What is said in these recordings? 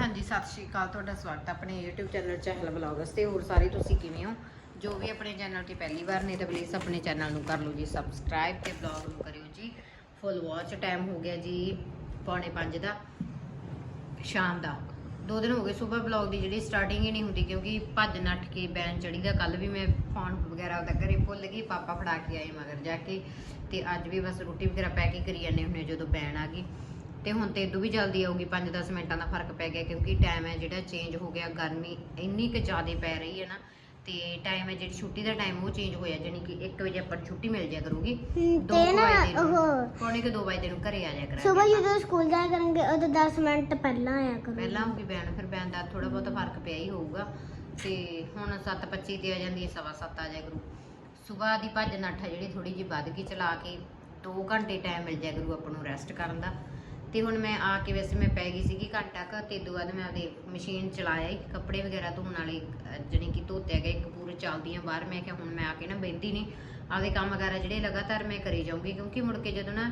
ਹਾਂਜੀ ਸਤਿ ਸ਼੍ਰੀ ਅਕਾਲ, ਤੁਹਾਡਾ ਸਵਾਗਤ ਹੈ ਆਪਣੇ YouTube ਚੈਨਲ ਚਹਿਲ ਵਲੌਗਸ ਤੇ। ਹੋਰ ਸਾਰੇ ਤੁਸੀਂ ਕਿਵੇਂ ਹੋ? ਜੋ ਵੀ ਆਪਣੇ ਚੈਨਲ ਤੇ ਪਹਿਲੀ ਵਾਰ ਨੇ ਤਾਂ ਪਲੀਜ਼ ਆਪਣੇ ਚੈਨਲ ਨੂੰ ਕਰ ਲਓ ਜੀ ਸਬਸਕ੍ਰਾਈਬ ਤੇ ਵਲੌਗ ਨੂੰ ਕਰਿਓ ਜੀ। ਫੁੱਲ ਵਾਚ ਟਾਈਮ ਹੋ ਗਿਆ ਜੀ, ਪੌਣੇ 5 ਦਾ, ਸ਼ਾਮ ਦਾ। ਦੋ ਦਿਨ ਹੋ ਗਏ ਸਵੇਰ ਵਲੌਗ ਦੀ ਜਿਹੜੀ ਸਟਾਰਟਿੰਗ ਹੀ ਨਹੀਂ ਹੁੰਦੀ, ਕਿਉਂਕਿ ਭੱਜ ਨੱਠ ਕੇ ਬੈਨ ਚੜੀ ਦਾ ਕੱਲ ਵੀ ਮੈਂ ਫੋਨ ਵਗੈਰਾ ਉਹਦਾ ਘਰੇ ਭੁੱਲ ਗਈ, ਪਾਪਾ ਫੜਾ ਕੇ ਆਏ ਮਗਰ ਜਾ ਕੇ, ਤੇ ਅੱਜ ਵੀ ਬਸ ਰੋਟੀ ਵਗੈਰਾ ਪੈਕ ਕਰੀ ਜਾਂਦੇ ਹੁੰਦੇ ਜਦੋਂ ਬੈਨ ਆ ਗਈ। ਤੇ ਹੁਣ ਤੇ ਇਦੋਂ ਵੀ ਜਲਦੀ ਆਊਗੀ 5-10 ਮਿੰਟਾਂ ਦਾ ਫ਼ਰਕ ਪੈ ਗਿਆ ਕਿਉਂਕਿ ਟਾਈਮ ਹੈ ਜਿਹੜਾ ਚੇਂਜ ਹੋ ਗਿਆ ਗਰਮੀ ਇੰਨੀ ਕੁ ਜ਼ਿਆਦਾ ਪੈ ਰਹੀ ਹੈ ਨਾ ਤੇ ਟਾਈਮ ਹੈ ਜਿਹੜੀ ਛੁੱਟੀ ਦਾ ਟਾਈਮ ਉਹ ਚੇਂਜ ਹੋਇਆ ਜਾਨੀ ਕਿ 1 ਵਜੇ ਆਪਾਂ ਛੁੱਟੀ ਮਿਲ ਜਾਇਆ ਕਰੂਗੀ। ਹਮ, ਦੋ ਤੇ ਨਾ ਵਜੇ ਨੂੰ ਉਹ ਪੌਣੇ ਕਿ 2 ਵਜੇ ਨੂੰ ਘਰੇ ਆ ਜਾਇਆ ਕਰਾਂਗੇ ਸਵੇਰ। ਜਦੋਂ ਸਕੂਲ ਜਾਇਆ ਕਰਾਂਗੇ ਉਦੋਂ 10 ਮਿੰਟ ਪਹਿਲਾਂ ਆਇਆ ਕਰੋ ਪਹਿਲਾਂ ਹੋਊਗੀ ਬੈਨ ਫਿਰ ਬੈਨ ਦਾ ਥੋੜਾ ਬਹੁਤ ਫ਼ਰਕ ਪਿਆ ਹੀ ਹੋਊਗਾ। ਤੇ ਹੁਣ 7:25 ਤੇ ਆ ਜਾਂਦੀ ਹੈ ਸਵਾ ਸੱਤ ਆ ਜਾਇਆ ਕਰੂ। ਸਵੇਰ ਦੀ ਭੱਜ ਨੱਠ ਜਿਹੜੀ ਥੋੜੀ ਜਿਹੀ ਵੱਧ ਗਈ ਚਲਾ ਕੇ 2 ਘੰਟੇ ਟਾਈਮ ਮਿਲ ਜਾਇਆ ਕਰੂ ਆਪਾਂ ਨੂੰ ਰੈਸਟ ਕਰਨ ਦਾ। ਤੇ ਹੁਣ ਮੈਂ ਆ ਕੇ ਵੈਸੇ ਮੈਂ ਪੈ ਗਈ ਸੀਗੀ ਘੰਟਾ ਕੁ ਤੇ ਦੋ ਬਾਅਦ ਮੈਂ ਆਪਦੇ ਮਸ਼ੀਨ ਚਲਾਇਆ ਹੀ ਕੱਪੜੇ ਵਗੈਰਾ ਧੋਣ ਵਾਲੇ ਅਹ, ਜਾਣੀ ਕਿ ਧੋਤੇ ਗਏ ਇੱਕ ਪੂਰੇ ਚੱਲਦੀਆਂ ਬਾਹਰ। ਮੈਂ ਕਿਹਾ ਹੁਣ ਮੈਂ ਆ ਕੇ ਨਾ ਬਹਿੰਦੀ ਨਹੀਂ ਆਪਦੇ ਕੰਮ ਵਗੈਰਾ ਜਿਹੜੇ ਲਗਾਤਾਰ ਮੈਂ ਕਰੀ ਜਾਊਂਗੀ ਕਿਉਂਕਿ ਮੁੜ ਕੇ ਜਦੋਂ ਨਾ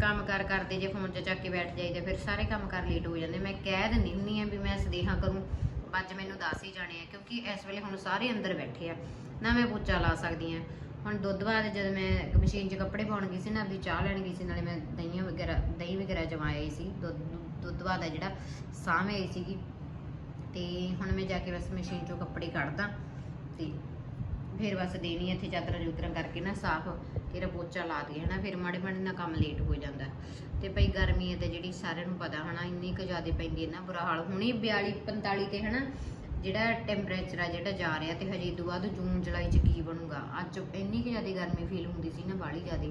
ਕੰਮ ਕਾਰ ਕਰਦੇ ਜੇ ਫੋਨ 'ਚ ਚੱਕ ਕੇ ਬੈਠ ਜਾਈਦਾ ਫਿਰ ਸਾਰੇ ਕੰਮ ਕਰ ਲੇਟ ਹੋ ਜਾਂਦੇ। ਮੈਂ ਕਹਿ ਦਿੰਦੀ ਹੁੰਦੀ ਆ ਵੀ ਮੈਂ ਸਦੇਹਾ ਕਰੂੰ ਅੱਜ ਮੈਨੂੰ ਦੱਸ ਹੀ ਜਾਣੇ ਆ ਕਿਉਂਕਿ ਇਸ ਵੇਲੇ ਹੁਣ ਸਾਰੇ ਅੰਦਰ ਬੈਠੇ ਆ ਨਾ ਮੈਂ ਪੋਚਾ ਲਾ ਸਕਦੀ ਆ ਹੁਣ ਦੁੱਧ ਬਾਅਦ ਜਦ ਮੈਂ ਮਸ਼ੀਨ 'ਚ ਕੱਪੜੇ ਪਾਉਣ ਗਈ ਸੀ ਨਾ ਆਪਦੀ ਚਾਹ ਲੈਣ ਗਈ ਸੀ ਨਾਲੇ ਮੈਂ ਦਹੀਂਆਂ ਵਗੈਰਾ ਵਗੈਰਾ ਜਮਾਇਆ ਹੀ ਸੀ। ਦੁੱਧ ਦੁੱਧ ਬਾਅਦ ਜਿਹੜਾ ਸਾਹਮਣੇ ਆਈ ਸੀਗੀ। ਤੇ ਹੁਣ ਮੈਂ ਜਾ ਕੇ ਬਸ ਮਸ਼ੀਨ 'ਚੋਂ ਕੱਪੜੇ ਕੱਢਦਾ ਤੇ ਫਿਰ ਬਸ ਦੇਣੀ ਇੱਥੇ ਚਾਦਰਾਂ ਚੂਦਰਾਂ ਕਰਕੇ ਨਾ ਸਾਫ਼। ਫਿਰ ਪੋਚਾ ਲਾ ਦਈਏ, ਹਨਾ। ਫਿਰ ਮਾੜੇ ਮਾੜੇ ਨਾਲ ਕੰਮ ਲੇਟ ਹੋ ਜਾਂਦਾ। ਤੇ ਭਈ ਗਰਮੀ ਹੈ ਤੇ ਜਿਹੜੀ ਸਾਰਿਆਂ ਨੂੰ ਪਤਾ, ਹਨਾ, ਇੰਨੀ ਕੁ ਜ਼ਿਆਦਾ ਪੈਂਦੀ ਹੈ ਨਾ, ਬੁਰਾ ਹਾਲ। ਹੁਣੀ 42 45 ਤੇ, ਹਨਾ, ਜਿਹੜਾ ਟੈਂਪਰੇਚਰ ਆ ਜਿਹੜਾ ਜਾ ਰਿਹਾ ਤੇ ਹਜੇ ਤੋਂ ਬਾਅਦ ਜੂਨ, ਜੁਲਾਈ ਚ ਕੀ ਬਣੂਗਾ। ਅੱਜ ਇੰਨੀ ਕੁ ਜ਼ਿਆਦਾ ਗਰਮੀ ਫੀਲ ਹੁੰਦੀ ਸੀ ਨਾ, ਬਾਹਲੀ ਜ਼ਿਆਦਾ।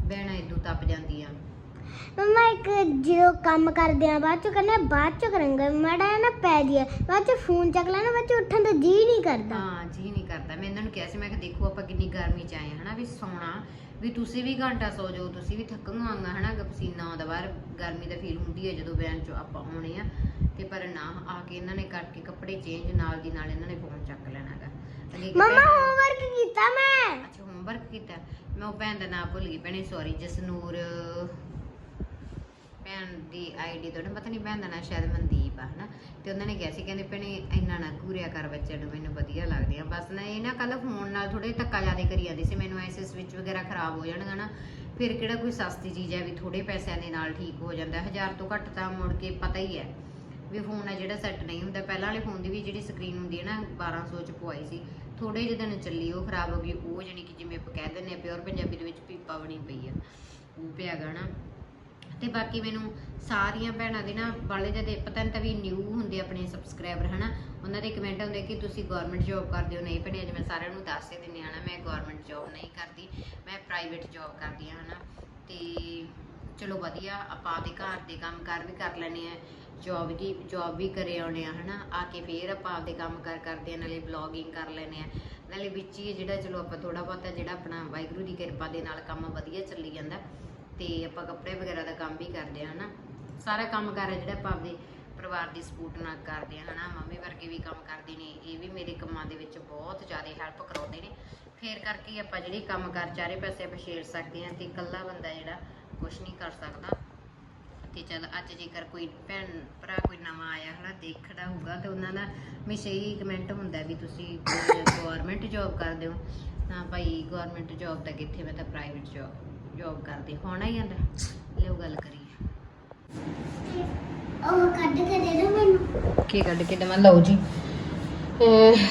ਬਹਿਣਾ ਇਦੋਂ ਤੱਪ ਜਾਂਦੀ ਆ। ਮਮਾ ਇੱਕ ਜਦੋਂ ਕੰਮ ਕਰਦੇ ਆ ਬਾਅਦ ਚ ਕਰਨਾ ਬਾਅਦ ਚ ਕਰਾਂਗੇ ਮਾੜਾ ਨਾ ਪੈ ਜਾਏ ਬਾਅਦ ਚ ਫੋਨ ਚੱਕ ਲੈਣਾ ਬਾਅਦ ਚ ਉੱਠਣ ਦਾ ਜੀ ਨਹੀਂ ਕਰਦਾ। ਹਾਂ ਜੀ ਨਹੀਂ ਕਰਦਾ। ਮੈਂ ਇਹਨਾਂ ਨੂੰ ਕਿਹਾ ਸੀ ਮੈਂ ਕਿ ਦੇਖੋ ਆਪਾਂ ਕਿੰਨੀ ਗਰਮੀ ਚ ਆਏ ਹਾਂ ਹਨਾ ਵੀ ਸੌਣਾ ਵੀ ਤੁਸੀਂ ਵੀ ਘੰਟਾ ਸੌ ਜਾਓ ਤੁਸੀਂ ਵੀ ਥੱਕੀਆਂ ਆਂਗਾ ਹਨਾ ਪਸੀਨਾ ਆਉਂਦਾ ਬਾਹਰ ਗਰਮੀ ਦਾ ਫੀਲ ਹੁੰਦੀ ਹੈ ਜਦੋਂ ਵੈਨ ਚੋਂ ਆਪਾਂ ਆਉਣੇ ਆ ਤੇ ਪਰ ਨਾ ਆ ਕੇ ਇਹਨਾਂ ਨੇ ਕਰਕੇ ਕੱਪੜੇ ਚੇਂਜ ਨਾਲ ਦੀ ਨਾਲ ਇਹਨਾਂ ਨੇ ਫੋਨ ਚੱਕ ਲੈਣਾਗਾ ਅੱਗੇ ਇੱਕ ਮਮਾ ਭੈਣ- ਹੋਮਵਰਕ ਕੀਤਾ ਮੈਂ? ਅੱਛਾ ਹੋਮਵਰਕ ਕੀਤਾ। ਮੈਂ ਉਹ ਭੈਣ ਦਾ ਨਾਮ ਭੁੱਲ ਗਈ ਭੈਣੇ ਸੌਰੀ ਜਸਨੂਰ ਭੈਣ ਦੀ ਆਈਡੀ ਤੋਂ ਪਤਾ ਨਹੀਂ ਭੈਣ ਦਾ ਨਾਮ ਸ਼ਾਇਦ ਮਨਦੀਪ ਆ, ਹਨਾ? ਤੇ ਉਹਨਾਂ ਨੇ ਕਿਹਾ ਸੀ, ਕਹਿੰਦੇ ਭੈਣੇ ਇੰਨਾ ਨਾ ਘੂਰਿਆ ਕਰ ਬੱਚੇ ਨੂੰ, ਮੈਨੂੰ ਵਧੀਆ ਲੱਗਦੀ ਆ। ਬਸ ਨਾ, ਇਹ ਨਾ ਕੱਲ ਫੋਨ ਨਾਲ ਥੋੜੇ ਧੱਕਾ ਜ਼ਿਆਦਾ ਕਰੀ ਜਾਂਦੀ ਸੀ, ਮੈਨੂੰ ਐਸੇ ਸਵਿਚ ਵਗੈਰਾ ਖਰਾਬ ਹੋ ਜਾਣਗਾ ਨਾ, ਫਿਰ ਕਿਹੜਾ ਕੋਈ ਸਸਤੀ ਚੀਜ਼ ਹੈ ਵੀ ਥੋੜੇ ਪੈਸਿਆਂ ਦੇ ਨਾਲ ਠੀਕ ਹੋ ਜਾਂਦਾ। ਹਜ਼ਾਰ ਤੋਂ ਘੱਟ ਤਾਂ ਮੁੜ ਕੇ ਪਤਾ ਹੀ ਹੈ ਵੀ ਫੋਨ ਆ ਜਿਹੜਾ ਸੈੱਟ ਨਹੀਂ ਹੁੰਦਾ। ਪਹਿਲਾਂ ਵਾਲੇ ਫੋਨ ਦੀ ਵੀ ਜਿਹੜੀ ਸਕਰੀਨ ਹੁੰਦੀ ਹੈ ਨਾ 1200 ਚ ਪਵਾਈ ਸੀ ਥੋੜੇ ਜਿਹੇ ਦਿਨ ਚੱਲੀ ਉਹ ਖਰਾਬ ਹੋ ਗਈ। ਉਹ ਜਾਨੀ ਕਿ ਜਿਵੇਂ ਆਪਾਂ ਕਹਿ ਦਿੰਦੇ ਆ ਪਿਓਰ ਪੰਜਾਬੀ ਦੇ ਵਿੱਚ ਪੀਪਾ ਬਣੀ ਪਈ ਆ, ਉਹ ਪਿਆ ਗਾ ਤੇ ਬਾਕੀ ਮੈਨੂੰ ਸਾਰੀਆਂ ਭੈਣਾਂ ਦੇ ਨਾ ਬਾਲੇ ਜਦੇ ਪਤਾ ਨਹੀਂ ਤਾਂ ਵੀ ਨਿਊ ਹੁੰਦੇ ਆਪਣੇ ਸਬਸਕ੍ਰਾਈਬਰ ਹਨਾ? ਉਹਨਾਂ ਦੇ ਕਮੈਂਟ ਹੁੰਦੇ ਕਿ ਤੁਸੀਂ ਗਵਰਨਮੈਂਟ ਜੌਬ ਕਰਦੇ ਹੋ, ਨਹੀਂ ਭੈਣੇ, ਅੱਜ ਮੈਂ ਸਾਰਿਆਂ ਨੂੰ ਦੱਸ ਹੀ ਦਿੰਦੀ ਹਾਂ ਨਾ, ਮੈਂ ਗਵਰਨਮੈਂਟ ਜੌਬ ਨਹੀਂ ਕਰਦੀ, ਮੈਂ ਪ੍ਰਾਈਵੇਟ ਜੌਬ ਕਰਦੀ ਹਾਂ, ਹਨਾ? ਤੇ ਚਲੋ ਵਧੀਆ, ਆਪਾਂ ਆਪਦੇ ਘਰ ਦੇ ਕੰਮ ਕਰ ਵੀ ਕਰ ਲੈਣੇ ਆ ਜੌਬ ਦੀ ਜੌਬ ਵੀ ਕਰੇ ਆਉਣੇ ਆ ਹਨਾ? ਆ ਕੇ ਫੇਰ ਆਪਾਂ ਆਪਦੇ ਕੰਮ ਕਰ ਕਰਦੇ ਆ ਨਾਲੇ ਬਲੌਗਿੰਗ ਕਰ ਲੈਣੇ ਆ ਨਾਲੇ ਵਿੱਚ ਹੀ ਜਿਹੜਾ, ਚਲੋ ਆਪਾਂ ਥੋੜਾ ਬਹੁਤਾ ਜਿਹੜਾ ਆਪਣਾ ਵਾਹਿਗੁਰੂ ਦੀ ਕਿਰਪਾ ਦੇ ਨਾਲ ਕੰਮ ਵਧੀਆ ਚੱਲੀ ਜਾਂਦਾ। ਤੇ ਆਪਾਂ ਕੱਪੜੇ ਵਗੈਰਾ ਦਾ ਕੰਮ ਵੀ ਕਰਦੇ ਆ ਹਨਾ। ਸਾਰਾ ਕੰਮ ਕਰ ਜਿਹੜਾ ਆਪਾਂ ਆਪਦੇ ਪਰਿਵਾਰ ਦੀ ਸਪੋਰਟ ਨਾਲ ਕਰਦੇ ਆ ਹਨਾ। ਮੰਮੀ ਵਰਗੇ ਵੀ ਕੰਮ ਕਰਦੇ ਨੇ, ਇਹ ਵੀ ਮੇਰੇ ਕੰਮਾਂ ਦੇ ਵਿੱਚ ਬਹੁਤ ਜ਼ਿਆਦਾ ਹੈਲਪ ਕਰਾਉਂਦੇ ਨੇ। ਫੇਰ ਕਰਕੇ ਆਪਾਂ ਜਿਹੜੇ ਕੰਮ ਕਰ ਚਾਰੇ ਪੈਸੇ ਆਪਾਂ ਛੇੜ ਸਕਦੇ ਆ ਤੇ ਇਕੱਲਾ ਬੰਦਾ ਜਿਹੜਾ ਕੁਝ ਨਹੀਂ ਕਰ ਸਕਦਾ। ਤੇ ਚਲ ਅੱਜ ਜੇਕਰ ਕੋਈ ਭੈਣ, ਭਰਾ ਕੋਈ ਨਵਾਂ ਆਇਆ, ਹਨਾ, ਦੇਖਦਾ ਹੋਊਗਾ ਤੇ ਉਹਨਾਂ ਦਾ ਹਮੇਸ਼ਾ ਹੀ ਕਮੈਂਟ ਹੁੰਦਾ ਵੀ ਤੁਸੀਂ ਗਵਰਨਮੈਂਟ ਜੌਬ ਕਰਦੇ ਹੋ। ਤਾਂ ਭਾਈ ਗਵਰਨਮੈਂਟ ਜੌਬ ਤਾਂ ਕਿੱਥੇ, ਮੈਂ ਤਾਂ ਪ੍ਰਾਈਵੇਟ ਜੌਬ ਜੌਬ ਕਰਦੀ ਹੋਣਾ ਹੀ ਜਾਂਦਾ? ਲਿਓ ਗੱਲ ਕਰੀਏ। ਉਹ ਕੱਢ ਕੇ ਦੇ ਦੋ ਮੈਨੂੰ। ਕੀ ਕੱਢ ਕੇ ਦਵਾਂ? ਲਓ ਜੀ।